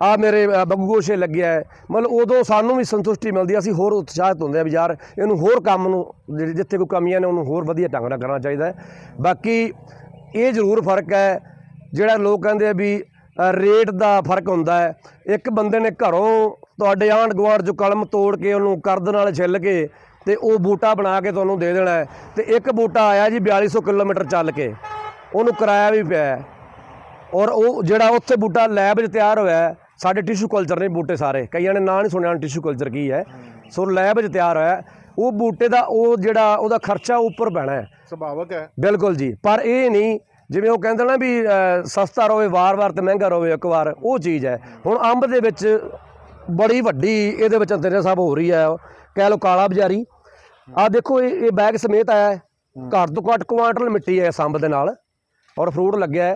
ਆ ਮੇਰੇ ਬੱਗੂ ਗੋਸ਼ੇ ਲੱਗਿਆ ਹੈ ਮਤਲਬ ਉਦੋਂ ਸਾਨੂੰ ਵੀ ਸੰਤੁਸ਼ਟੀ ਮਿਲਦੀ ਅਸੀਂ ਹੋਰ ਉਤਸ਼ਾਹਿਤ ਹੁੰਦੇ ਆ ਵੀ ਯਾਰ ਇਹਨੂੰ ਹੋਰ ਕੰਮ ਨੂੰ, ਜਿਹੜੀ- ਜਿੱਥੇ ਕੋਈ ਕਮੀਆਂ ਨੇ ਉਹਨੂੰ ਹੋਰ ਵਧੀਆ ਢੰਗ ਨਾਲ ਕਰਨਾ ਚਾਹੀਦਾ ਬਾਕੀ ਇਹ ਜ਼ਰੂਰ ਫ਼ਰਕ ਹੈ, ਜਿਹੜਾ ਲੋਕ ਕਹਿੰਦੇ ਆ ਵੀ ਰੇਟ ਦਾ ਫ਼ਰਕ ਹੁੰਦਾ ਹੈ। ਇੱਕ ਬੰਦੇ ਨੇ ਘਰੋਂ ਤੁਹਾਡੇ ਆਂਢ ਗੁਆਂਢ ਚੋਂ ਕਲਮ ਤੋੜ ਕੇ ਉਹਨੂੰ ਕਰਦ ਨਾਲ ਛਿੱਲ ਕੇ ਤੇ ਉਹ ਬੂਟਾ ਬਣਾ ਕੇ ਤੁਹਾਨੂੰ ਦੇ ਦੇਣਾ ਹੈ। ਤੇ ਇੱਕ ਬੂਟਾ ਆਇਆ ਜੀ 4200 ਕਿਲੋਮੀਟਰ ਚੱਲ ਕੇ, ਉਹਨੂੰ ਕਿਰਾਇਆ ਵੀ ਪਿਆ ਔਰ ਉਹ ਜਿਹੜਾ ਉੱਥੇ ਬੂਟਾ ਲੈਬ 'ਚ ਤਿਆਰ ਹੋਇਆ ਸਾਡੇ ਟਿਸ਼ੂ ਕਲਚਰ ਨੇ ਬੂਟੇ ਸਾਰੇ। ਕਈਆਂ ਨੇ ਨਾਂ ਨਹੀਂ ਸੁਣਿਆ ਟਿਸ਼ੂ ਕਲਚਰ ਕੀ ਹੈ। ਸੋ ਲੈਬ 'ਚ ਤਿਆਰ ਹੋਇਆ। ਉਹ ਬੂਟੇ ਦਾ ਉਹ ਜਿਹੜਾ ਉਹਦਾ ਖਰਚਾ ਉੱਪਰ ਪੈਣਾ ਹੈ। ਸੁਭਾਵਕ ਹੈ। ਬਿਲਕੁਲ ਜੀ। ਪਰ ਇਹ ਨਹੀਂ ਜਿਵੇਂ ਉਹ ਕਹਿੰਦੇ ਨਾ ਵੀ ਸਸਤਾ ਰੋਵੇ ਵਾਰ-ਵਾਰ ਤੇ ਮਹਿੰਗਾ ਰੋਵੇ ਇੱਕ ਵਾਰ ਉਹ ਚੀਜ਼ ਹੈ। ਹੁਣ ਅੰਬ ਦੇ ਵਿੱਚ ਬੜੀ ਵੱਡੀ ਇਹਦੇ ਵਿੱਚ ਅੰਤਰੇ ਸਾਹਿਬ ਹੋ ਰਹੀ ਹੈ। ਕਹਿ ਲਓ ਕਾਲਾ ਬਜ਼ਾਰੀ। ਆ ਦੇਖੋ ਇਹ ਇਹ ਬੈਗ ਸਮੇਤ ਆਇਆ ਹੈ। ਘੱਟ ਤੋਂ ਘੱਟ ਕੁਆਂਟਲ ਮਿੱਟੀ ਹੈ ਇਸ ਅੰਬ ਦੇ ਨਾਲ। ਔਰ ਫਰੂਟ ਲੱਗਿਆ ਹੈ।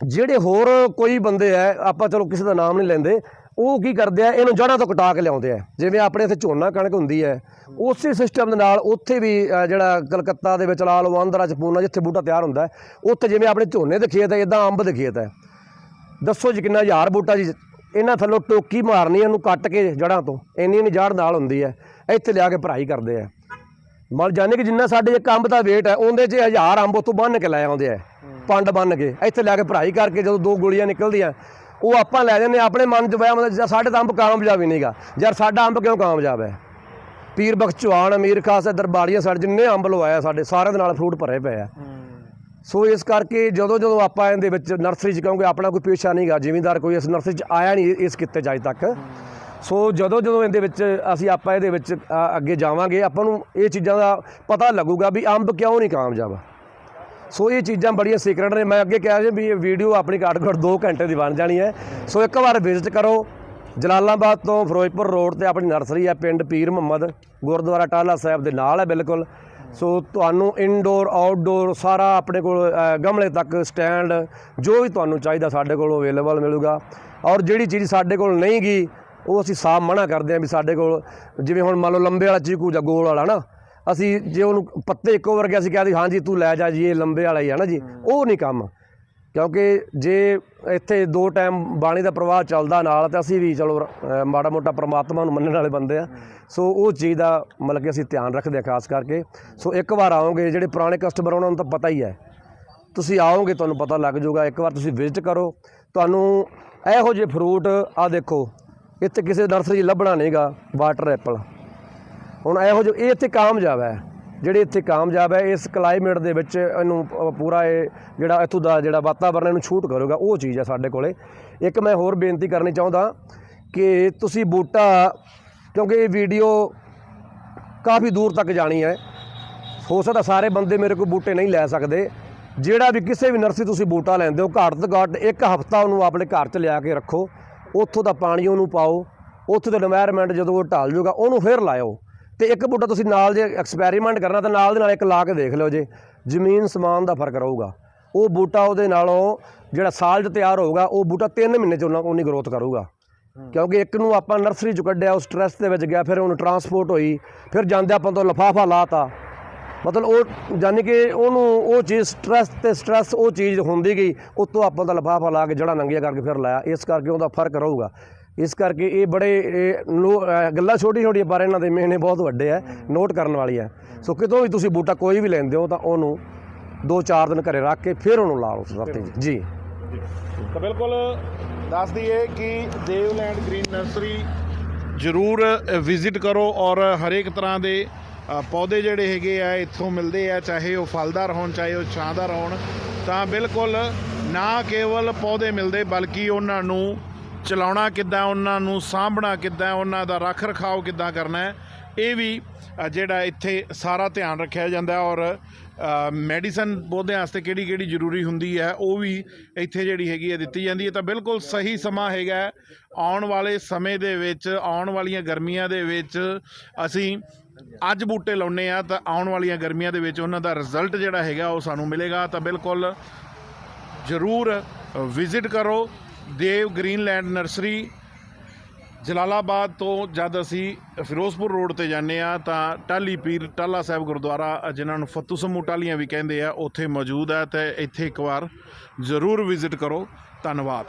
ਜਿਹੜੇ ਹੋਰ ਕੋਈ ਬੰਦੇ ਆ ਆਪਾਂ ਚਲੋ ਕਿਸੇ ਦਾ ਨਾਮ ਨਹੀਂ ਲੈਂਦੇ, ਉਹ ਕੀ ਕਰਦੇ ਆ ਇਹਨੂੰ ਜੜ੍ਹਾਂ ਤੋਂ ਕਟਾ ਕੇ ਲਿਆਉਂਦੇ ਆ ਜਿਵੇਂ ਆਪਣੇ ਇੱਥੇ ਝੋਨਾ ਕਣਕ ਹੁੰਦੀ ਹੈ ਉਸੇ ਸਿਸਟਮ ਦੇ ਨਾਲ ਉੱਥੇ ਵੀ ਜਿਹੜਾ ਕਲਕੱਤਾ ਦੇ ਵਿੱਚ ਲਾ ਲਓ, ਆਂਧਰਾ ਚ ਪੂਨਾ, ਜਿੱਥੇ ਬੂਟਾ ਤਿਆਰ ਹੁੰਦਾ ਉੱਥੇ ਜਿਵੇਂ ਆਪਣੇ ਝੋਨੇ ਦੇ ਖੇਤ ਹੈ ਇਦਾਂ ਅੰਬ ਦੇ ਖੇਤ ਹੈ ਦੱਸੋ ਜੀ ਕਿੰਨਾ ਹਜ਼ਾਰ ਬੂਟਾ ਜੀ, ਇਹਨਾਂ ਥੱਲੋਂ ਟੋਕੀ ਮਾਰਨੀ ਇਹਨੂੰ ਕੱਟ ਕੇ ਜੜ੍ਹਾਂ ਤੋਂ, ਇੰਨੀ ਇੰਨੀ ਜੜ ਨਾਲ ਹੁੰਦੀ ਹੈ ਇੱਥੇ ਲਿਆ ਕੇ ਭਰਾਈ ਕਰਦੇ ਆ ਮਨ ਜਾਣੇ ਕਿ ਜਿੰਨਾ ਸਾਡੇ ਇੱਕ ਅੰਬ ਦਾ weight ਹੈ ਉਹਦੇ 'ਚ ਹਜ਼ਾਰ ਅੰਬ ਉੱਥੋਂ ਬੰਨ ਕੇ ਲੈ ਆਉਂਦੇ ਆ ਪੰਡ ਬੰਨ ਕੇ। ਇੱਥੇ ਲਿਆ ਕੇ ਭਰਾਈ ਕਰਕੇ ਜਦੋਂ ਦੋ ਗੋਲੀਆਂ ਨਿਕਲਦੀਆਂ ਉਹ ਆਪਾਂ ਲੈ ਜਾਂਦੇ ਆਪਣੇ ਮਨ 'ਚ ਵਹਿਮ ਹੁੰਦਾ ਸਾਡੇ ਤਾਂ ਅੰਬ ਕਾਮਯਾਬ ਹੀ ਨਹੀਂਗਾ ਯਾਰ ਸਾਡਾ ਅੰਬ ਕਿਉਂ ਕਾਮਯਾਬ ਹੈ? ਪੀਰ ਬਖਸ਼ ਚੌਹਾਨ ਅਮੀਰ ਖਾਸ ਦਰਬਾਰੀਆਂ ਸਾਡੇ ਜਿੰਨੇ ਅੰਬ ਲਵਾਇਆ ਸਾਡੇ ਸਾਰਿਆਂ ਦੇ ਨਾਲ ਫਰੂਟ ਭਰੇ ਪਏ ਆ। ਸੋ ਇਸ ਕਰਕੇ ਜਦੋਂ ਜਦੋਂ ਆਪਾਂ ਇਹਦੇ ਵਿੱਚ ਨਰਸਰੀ 'ਚ ਕਹੋਗੇ ਆਪਣਾ ਕੋਈ ਪੇਸ਼ਾ ਨਹੀਂਗਾ ਜ਼ਿਮੀਂਦਾਰ ਕੋਈ ਇਸ ਨਰਸਰੀ 'ਚ ਆਇਆ ਨਹੀਂ ਇਸ ਕਿੱਤੇ ਅੱਜ ਤੱਕ। ਸੋ ਜਦੋਂ ਜਦੋਂ ਇਹਦੇ ਵਿੱਚ ਅਸੀਂ ਆਪਾਂ ਇਹਦੇ ਵਿੱਚ ਅੱਗੇ ਜਾਵਾਂਗੇ, ਆਪਾਂ ਨੂੰ ਇਹ ਚੀਜ਼ਾਂ ਦਾ ਪਤਾ ਲੱਗੂਗਾ ਵੀ ਅੰਬ ਕਿਉਂ ਨਹੀਂ ਕਾਮਯਾਬ ਸੋ ਇਹ ਚੀਜ਼ਾਂ ਬੜੀਆਂ ਸੀਕ੍ਰੇਟ ਨੇ। ਮੈਂ ਅੱਗੇ ਕਿਹਾ ਸੀ ਵੀ ਇਹ ਵੀਡੀਓ ਆਪਣੀ ਘੱਟ ਘੱਟ 2 ਘੰਟੇ ਦੀ ਬਣ ਜਾਣੀ ਹੈ। ਸੋ ਇੱਕ ਵਾਰ ਵਿਜ਼ਿਟ ਕਰੋ ਜਲਾਲਾਬਾਦ ਤੋਂ ਫਿਰੋਜ਼ਪੁਰ ਰੋਡ ਤੇ ਆਪਣੀ ਨਰਸਰੀ ਹੈ, ਪਿੰਡ ਪੀਰ ਮੁਹੰਮਦ। ਗੁਰਦੁਆਰਾ ਟਾਲਾ ਸਾਹਿਬ ਦੇ ਨਾਲ ਹੈ ਬਿਲਕੁਲ। ਸੋ ਤੁਹਾਨੂੰ ਇਨਡੋਰ ਆਊਟਡੋਰ ਸਾਰਾ ਆਪਣੇ ਕੋਲ ਗਮਲੇ ਤੱਕ ਸਟੈਂਡ ਜੋ ਵੀ ਤੁਹਾਨੂੰ ਚਾਹੀਦਾ ਸਾਡੇ ਕੋਲ ਅਵੇਲੇਬਲ ਮਿਲੂਗਾ। ਔਰ ਜਿਹੜੀ ਚੀਜ਼ ਸਾਡੇ ਕੋਲ ਨਹੀਂ ਗਈ ਉਹ ਅਸੀਂ ਸਾਫ਼ ਮਨਾ ਕਰਦੇ ਹਾਂ ਵੀ ਸਾਡੇ ਕੋਲ ਜਿਵੇਂ ਹੁਣ ਮੰਨ ਲਓ ਲੰਬੇ ਵਾਲਾ ਚੀਕੂ ਜਾਂ ਗੋਲ ਵਾਲਾ ਨਾ ਅਸੀਂ ਜੇ ਉਹਨੂੰ ਪੱਤੇ ਇੱਕੋ ਵਰਗੇ ਅਸੀਂ ਕਹਦੇ ਹਾਂਜੀ ਤੂੰ ਲੈ ਜਾ ਜੀ ਇਹ ਲੰਬੇ ਵਾਲਾ ਹੀ ਹੈ ਨਾ ਜੀ ਉਹ ਨਹੀਂ ਕੰਮ। ਕਿਉਂਕਿ ਜੇ ਇੱਥੇ ਦੋ ਟਾਈਮ ਬਾਣੀ ਦਾ ਪ੍ਰਵਾਹ ਚੱਲਦਾ ਨਾਲ ਤਾਂ ਅਸੀਂ ਵੀ ਚਲੋ ਮਾੜਾ ਮੋਟਾ ਪ੍ਰਮਾਤਮਾ ਨੂੰ ਮੰਨਣ ਵਾਲੇ ਬੰਦੇ ਆ। ਸੋ ਉਹ ਚੀਜ਼ ਦਾ ਮਤਲਬ ਕਿ ਅਸੀਂ ਧਿਆਨ ਰੱਖਦੇ ਹਾਂ ਖਾਸ ਕਰਕੇ। ਸੋ ਇੱਕ ਵਾਰ ਆਓਗੇ ਜਿਹੜੇ ਪੁਰਾਣੇ ਕਸਟਮਰ ਉਹਨਾਂ ਨੂੰ ਤਾਂ ਪਤਾ ਹੀ ਹੈ। ਤੁਸੀਂ ਆਓਗੇ ਤੁਹਾਨੂੰ ਪਤਾ ਲੱਗ ਜਾਊਗਾ ਇੱਕ ਵਾਰ ਤੁਸੀਂ ਵਿਜ਼ਿਟ ਕਰੋ। ਤੁਹਾਨੂੰ ਇਹੋ ਜਿਹੇ ਫਰੂਟ ਆ ਦੇਖੋ ਇੱਥੇ ਕਿਸੇ ਨਰਸਰੀ 'ਚ ਲੱਭਣਾ ਨਹੀਂਗਾ ਵਾਟਰ ਐਪਲ ਹੁਣ ਇਹੋ ਜਿਹੇ, ਇਹ ਇੱਥੇ ਕਾਮਯਾਬ ਹੈ। ਜਿਹੜੇ ਇੱਥੇ ਕਾਮਯਾਬ ਹੈ, ਇਸ ਕਲਾਈਮੇਟ ਦੇ ਵਿੱਚ ਇਹਨੂੰ ਪੂਰਾ ਇਹ ਜਿਹੜਾ ਇੱਥੋਂ ਦਾ ਜਿਹੜਾ ਵਾਤਾਵਰਣ ਇਹਨੂੰ ਛੂਟ ਕਰੂਗਾ, ਉਹ ਚੀਜ਼ ਹੈ ਸਾਡੇ ਕੋਲੇ। ਇੱਕ ਮੈਂ ਹੋਰ ਬੇਨਤੀ ਕਰਨੀ ਚਾਹੁੰਦਾ ਕਿ ਤੁਸੀਂ ਬੂਟਾ, ਕਿਉਂਕਿ ਇਹ ਵੀਡੀਓ ਕਾਫੀ ਦੂਰ ਤੱਕ ਜਾਣੀ ਹੈ। ਹੋ ਸਕਦਾ ਸਾਰੇ ਬੰਦੇ ਮੇਰੇ ਕੋਲ ਬੂਟੇ ਨਹੀਂ ਲੈ ਸਕਦੇ। ਜਿਹੜਾ ਵੀ ਕਿਸੇ ਵੀ ਨਰਸਰੀ ਤੁਸੀਂ ਬੂਟਾ ਲੈਂਦੇ ਹੋ, ਘੱਟ ਤੋਂ ਘੱਟ ਇੱਕ ਹਫਤਾ ਉਹਨੂੰ ਆਪਣੇ ਘਰ 'ਚ ਲਿਆ ਕੇ ਰੱਖੋ। ਉੱਥੋਂ ਦਾ ਪਾਣੀ ਉਹਨੂੰ ਪਾਓ ਉੱਥੇ ਦਾ এনवायरमेंट ਜਦੋਂ ਉਹ ਢਾਲ ਜਾਊਗਾ ਉਹਨੂੰ ਫਿਰ ਲਾਇਓ। ਤੇ ਇੱਕ ਬੂਟਾ ਤੁਸੀਂ ਨਾਲ ਜੇ ਐਕਸਪੈਰੀਮੈਂਟ ਕਰਨਾ ਤਾਂ ਨਾਲ ਦੇ ਨਾਲ ਇੱਕ ਲਾ ਕੇ ਦੇਖ ਲਿਓ ਜੇ ਜ਼ਮੀਨ ਸਮਾਨ ਦਾ ਫ਼ਰਕ ਰਹੂਗਾ। ਉਹ ਬੂਟਾ ਉਹਦੇ ਨਾਲੋਂ ਜਿਹੜਾ ਸਾਲ 'ਚ ਤਿਆਰ ਹੋਊਗਾ ਉਹ ਬੂਟਾ 3 ਮਹੀਨੇ 'ਚ ਉਹਨਾਂ ਉਨੀ ਗਰੋਥ ਕਰੂਗਾ। ਕਿਉਂਕਿ ਇੱਕ ਨੂੰ ਆਪਾਂ ਨਰਸਰੀ 'ਚ ਕੱਢਿਆ ਉਹ ਸਟ੍ਰੈਸ ਦੇ ਵਿੱਚ ਗਿਆ ਫਿਰ ਉਹਨੂੰ ਟਰਾਂਸਪੋਰਟ ਹੋਈ ਫਿਰ ਜਾਂਦੇ ਆਪਾਂ ਤੋਂ ਲਫਾਫਾ ਲਾਤਾ। ਮਤਲਬ ਉਹ ਯਾਨੀ ਕਿ ਉਹਨੂੰ ਉਹ ਚੀਜ਼ ਸਟ੍ਰੈਸ ਤੇ ਸਟ੍ਰੈਸ ਉਹ ਚੀਜ਼ ਹੁੰਦੀ ਗਈ, ਉਤੋਂ ਆਪਾਂ ਦਾ ਲਫਾਫਾ ਲਾ ਕੇ ਜੜਾ ਨੰਗੀਆਂ ਕਰਕੇ ਫਿਰ ਲਾਇਆ। ਇਸ ਕਰਕੇ ਉਹਦਾ ਫ਼ਰਕ ਰਹੂਗਾ। ਇਸ ਕਰਕੇ ਇਹ ਬੜੇ, ਇਹ ਨੋ- ਗੱਲਾਂ ਛੋਟੀ ਛੋਟੀਆਂ ਪਰ ਇਹਨਾਂ ਦੇ ਮੇਨੇ ਬਹੁਤ ਵੱਡੇ ਆ ਨੋਟ ਕਰਨ ਵਾਲੀ ਹੈ ਸੋ ਕਿਤੋਂ ਵੀ ਤੁਸੀਂ ਬੂਟਾ ਕੋਈ ਵੀ ਲੈਂਦੇ ਹੋ, ਤਾਂ ਉਹਨੂੰ 2-4 ਦਿਨ ਘਰੇ ਰੱਖ ਕੇ ਫਿਰ ਉਹਨੂੰ ਲਾ ਲਓ ਸਰਤੇ ਜੀ। ਤਾਂ ਬਿਲਕੁਲ ਦੱਸ ਦਈਏ ਕਿ ਦੇਵਲੈਂਡ ਗ੍ਰੀਨ ਨਰਸਰੀ ਜ਼ਰੂਰ ਵਿਜ਼ਿਟ ਕਰੋ ਔਰ ਹਰੇਕ ਤਰ੍ਹਾਂ ਦੇ ਪੌਦੇ ਜਿਹੜੇ ਹੈਗੇ ਆ, ਇੱਥੋਂ ਮਿਲਦੇ ਆ, ਚਾਹੇ ਉਹ ਫਲਦਾਰ ਹੋਣ, ਚਾਹੇ ਉਹ ਛਾਂਦਾਰ ਹੋਣ, ਤਾਂ ਬਿਲਕੁਲ ਨਾ ਕੇਵਲ ਪੌਦੇ ਮਿਲਦੇ, ਬਲਕਿ ਉਹਨਾਂ ਨੂੰ ਚਲਾਉਣਾ ਕਿੱਦਾਂ, ਉਹਨਾਂ ਨੂੰ ਸਾਂਭਣਾ ਕਿੱਦਾਂ, ਉਹਨਾਂ ਦਾ ਰੱਖ ਰਖਾਵ ਕਿੱਦਾਂ ਕਰਨਾ ਹੈ, ਇਹ ਵੀ ਜਿਹੜਾ ਇੱਥੇ ਸਾਰਾ ਧਿਆਨ ਰੱਖਿਆ ਜਾਂਦਾ ਔਰ ਮੈਡੀਸਨ ਪੌਦਿਆਂ ਵਾਸਤੇ ਕਿਹੜੀ ਕਿਹੜੀ ਜ਼ਰੂਰੀ ਹੁੰਦੀ ਹੈ, ਉਹ ਵੀ ਇੱਥੇ ਜਿਹੜੀ ਹੈਗੀ ਹੈ ਦਿੱਤੀ ਜਾਂਦੀ ਹੈ, ਤਾਂ ਬਿਲਕੁਲ ਸਹੀ ਸਮਾਂ ਹੈਗਾ ਆਉਣ ਵਾਲੇ ਸਮੇਂ ਦੇ ਵਿੱਚ, ਆਉਣ ਵਾਲੀਆਂ ਗਰਮੀਆਂ ਦੇ ਵਿੱਚ, ਅਸੀਂ ਅੱਜ ਬੂਟੇ ਲਾਉਨੇ ਆ ਤਾਂ ਆਉਣ ਵਾਲੀਆਂ ਗਰਮੀਆਂ ਦੇ ਵਿੱਚ ਉਹਨਾਂ ਦਾ ਰਿਜ਼ਲਟ ਜਿਹੜਾ ਹੈਗਾ ਉਹ ਸਾਨੂੰ ਮਿਲੇਗਾ। ਤਾਂ ਬਿਲਕੁਲ ਜ਼ਰੂਰ ਵਿਜ਼ਿਟ ਕਰੋ। ਦੇਵ ਗ੍ਰੀਨਲੈਂਡ ਨਰਸਰੀ, ਜਲਾਲਾਬਾਦ ਤੋਂ ਜਦ ਅਸੀਂ ਫਿਰੋਜ਼ਪੁਰ ਰੋਡ ਤੇ ਜਾਂਦੇ ਆ, ਤਾਂ ਟਾਲੀ ਪੀਰ ਟਾਲਾ ਸਾਹਿਬ ਗੁਰਦੁਆਰਾ, ਜਿਨ੍ਹਾਂ ਨੂੰ ਫਤੂ ਸਮੂ ਟਾਲੀਆਂ ਵੀ ਕਹਿੰਦੇ ਆ, ਉੱਥੇ ਮੌਜੂਦ ਹੈ ਤੇ ਇੱਥੇ ਇੱਕ ਵਾਰ ਜ਼ਰੂਰ ਵਿਜ਼ਿਟ ਕਰੋ। ਧੰਨਵਾਦ।